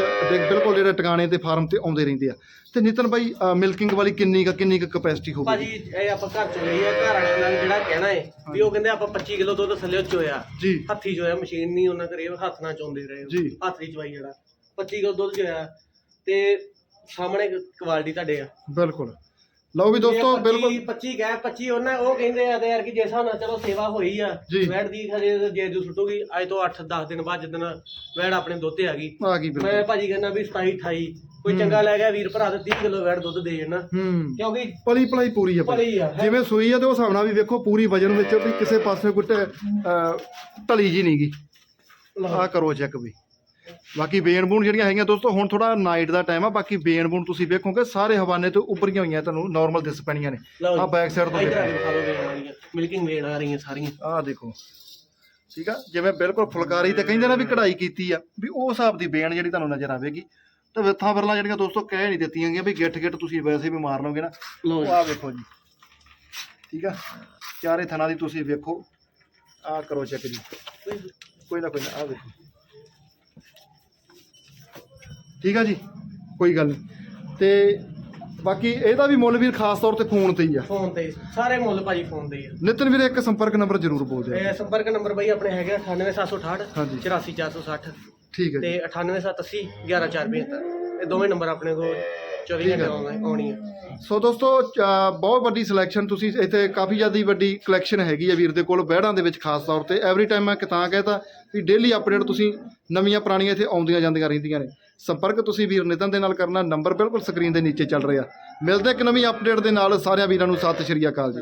ਬਿਲਕੁਲ ਜਿਹੜੇ ਟਿਕਾਣੇ ਤੇ ਫਾਰਮ ਤੇ ਆਉਂਦੇ ਰਹਿੰਦੇ ਆ। ਤੇ ਨਿਤਨ ਬਾਈ ਮਿਲਕਿੰਗ ਵਾਲੀ ਕਿੰਨੀ ਕੁ ਕਿੰਨੀ ਕੁ ਕਪੈਸਿਟੀ ਹੋਊਗੀ? ਭਾਜੀ ਇਹ ਆਪਾਂ ਘਰ ਚ ਲਈ ਆ ਘਰ ਵਾਲਿਆਂ ਨਾਲ ਜਿਹੜਾ ਕਹਿਣਾ ਹੈ ਵੀ ਉਹ ਕਹਿੰਦੇ ਆਪਾਂ 25 ਕਿਲੋ ਦੁੱਧ ਥੱਲੇ ਚੋਇਆ। ਜੀ। ਹੱਥੀ ਚੋਇਆ ਮਸ਼ੀਨ ਨਹੀਂ ਉਹਨਾਂ ਕਰੀ ਹੱਥ ਨਾਲ ਚੋਂਦੇ ਰਹੇ। ਹੱਥ ਦੀ ਚਵਾਈ ਜਿਹੜਾ 25 ਕਿਲੋ ਦੁੱਧ ਚੋਇਆ। ਤੇ ਸਾਹਮਣੇ ਕੁਆਲਿਟੀ ਤੁਹਾਡੇ ਆ। ਬਿਲਕੁਲ। ਲਓ ਵੀ ਦੋਸਤੋ ਜੇ 25 ਬਿਲਕੁਲ। 25 ਕਹਿ 25 ਉਹਨਾਂ ਉਹ ਕਹਿੰਦੇ ਆ ਤੇ ਯਾਰ ਕਿ ਜੇ ਹਿਸਾਬ ਨਾਲ ਚਲੋ ਸੇਵਾ ਹੋਈ ਆ ਜੀ। ਵੈੜ ਦੀ ਖਜੇ ਜੇ ਜੂ ਸੁੱਟੂਗੀ ਅੱਜ ਤੋਂ 8 10 ਦਿਨ ਬਾਅਦ ਜਦੋਂ ਵੈੜ ਆਪਣੇ ਦੁੱਧ ਤੇ ਆ ਗਈ। ਆ ਗਈ ਮੈਂ ਬਿਲਕੁਲ ਭਾਜੀ ਕਹਿੰਦਾ ਵੀ 27 28 ਕੋਈ ਚੰਗਾ ਲੈ ਗਿਆ ਵੀਰ ਭਰਾ ਤੇ 30 ਕਿਲੋ ਵੈੜ ਦੁੱਧ ਦੇ ਜਾਣਾ। ਹੂੰ। ਕਿਉਂਕਿ ਪਲੀ ਪਲਾਈ ਪੂਰੀ ਆ ਬਾਈ। ਭਲੀ ਆ ਹੈ। ਜਿਵੇਂ ਸੂਈ ਆ ਤੇ ਉਸ ਹਿਸਾਬ ਨਾਲ ਵੀ ਵੇਖੋ ਪੂਰੀ ਵਜਨ ਵਿੱਚ ਵੀ ਕਿਸੇ ਪਾਸੇ ਕੋਈ ਢ- ਅਹ ਢਲੀ ਜੀ ਨਹੀਂਗੀ ਆ ਕਰੋ ਚੈੱਕ ਵੀ। ਬਾਕੀ ਬੇਨ ਬੂਨ ਜਿਹੜੀਆਂ ਹੈਗੀਆਂ ਦੋਸਤੋ ਹੁਣ ਥੋੜਾ ਨਾਈਟ ਦਾ ਟਾਈਮ ਆ ਬਾਕੀ ਬੇਨ ਬੂਨ ਤੁਸੀਂ ਵੇਖੋਗੇ ਸਾਰੇ ਹਵਾਨੇ ਤੋਂ ਉੱਪਰੀਆਂ ਹੋਈਆਂ ਤੁਹਾਨੂੰ ਨਾਰਮਲ ਦਿਸ ਪੈਣੀਆਂ ਨੇ। ਲਓ ਆ ਬੈਕ ਸਾਈਡ ਤੋਂ ਇਧਰ ਆ ਦੇਖੋ ਕੇ ਖਾ ਲਓ ਵੇਣ ਵਾਲੀਆਂ ਮਿਲਕਿੰਗ ਵੇਣ ਆ ਰਹੀਆਂ ਸਾਰੀਆਂ। ਆਹ ਦੇਖੋ। ਠੀਕ ਆ? ਜਿਵੇਂ ਬਿਲਕੁਲ ਫੁਲਕਾਰੀ ਤੇ ਕਹਿੰਦੇ ਨਾ ਵੀ ਕਢਾਈ ਕੀਤੀ ਆ ਵੀ ਉਹ ਹਿਸਾਬ ਦੀ ਬੇਨ ਜਿਹੜੀ ਤੁਹਾਨੂੰ ਨਜ਼ਰ ਆਵੇਗੀ। ਤੇ ਵਿੱਥਾਂ ਫਿਰਲਾਂ ਜਿਹੜੀਆਂ ਦੋਸਤੋ ਕਹਿ ਨਹੀਂ ਦਿੱਤੀਆਂ ਗਈਆਂ ਵੀ ਗਿੱਠ ਗਿੱਠ ਤੁਸੀਂ ਵੈਸੇ ਵੀ ਮਾਰ ਲਓਗੇ ਨਾ। ਲਓ ਆ ਵੇਖੋ ਜੀ। ਠੀਕ ਆ? ਚਾਰੇ ਥਣਾ ਦੀ ਤੁਸੀਂ ਵੇਖੋ। ਆ ਕਰੋ ਚੈੱਕ ਜੀ। ਕੋਈ ਨਾ। ਕੋਈ ਨਾ ਆ ਵੇਖੋ। ਠੀਕ ਆ ਜੀ? ਕੋਈ ਗੱਲ ਨਹੀਂ। ਤੇ ਬਾਕੀ ਇਹਦਾ ਵੀ ਮੁੱਲ ਵੀਰ ਖਾਸ ਤੌਰ ਤੇ ਫੋਨ ਤੇ ਹੀ ਆ। ਫੋਨ ਤੇ ਸਾਰੇ ਮੁੱਲ ਭਾਜੀ ਫੋਨ ਤੇ ਹੀ ਆ। ਨਿਤਨ ਵੀਰੇ ਇੱਕ ਸੰਪਰਕ ਨੰਬਰ ਜ਼ਰੂਰ ਬੋਲ ਦਿਓ ਇਹ ਸੰਪਰਕ ਨੰਬਰ ਬਾਈ ਆਪਣੇ ਹੈਗੇ 98768 ਹਾਂਜੀ। 84460 ਠੀਕ ਹੈ ਤੇ ਜੀ 98780 11475 ਇਹ ਦੋਵੇਂ ਨੰਬਰ ਆਪਣੇ ਕੋਲ 24 ਠੀਕ ਹੈ। ਘੰਟੇ ਆਉਣਾ- ਆਉਣੀ ਆ। ਸੋ ਦੋਸਤੋ ਬਹੁਤ ਵੱਡੀ ਸਿਲੈਕਸ਼ਨ ਤੁਸੀਂ ਇੱਥੇ ਕਾਫੀ ਜ਼ਿਆਦਾ ਵੱਡੀ ਕਲੈਕਸ਼ਨ ਹੈਗੀ ਆ ਵੀਰ ਦੇ ਕੋਲ ਬਹਿੜਾਂ ਦੇ ਵਿੱਚ ਖਾਸ ਤੌਰ ਤੇ। ਐਵਰੀ ਟਾਈਮ ਮੈਂ ਕਿਤਾਂ ਕਹਤਾ ਵੀ ਡੇਲੀ ਅਪਡੇਟ ਤੁਸੀਂ ਨਵੀਆਂ ਪੁਰਾਣੀਆਂ ਇੱਥੇ ਆਉਂਦੀਆਂ ਜਾਂਦੀਆਂ ਰਹਿੰਦੀਆਂ ਨੇ। ਸੰਪਰਕ ਤੁਸੀਂ ਵੀਰ ਨਿਤਨ ਦੇ ਨਾਲ ਕਰਨਾ ਨੰਬਰ ਬਿਲਕੁਲ ਸਕਰੀਨ ਦੇ ਨੀਚੇ ਚੱਲ ਰਿਹਾ। ਮਿਲਦੇ ਇੱਕ ਨਵੀਂ ਅਪਡੇਟ ਦੇ ਨਾਲ, ਸਾਰਿਆਂ ਵੀਰਾਂ ਨੂੰ ਸਤਿ ਸ਼੍ਰੀ ਅਕਾਲ ਜੀ।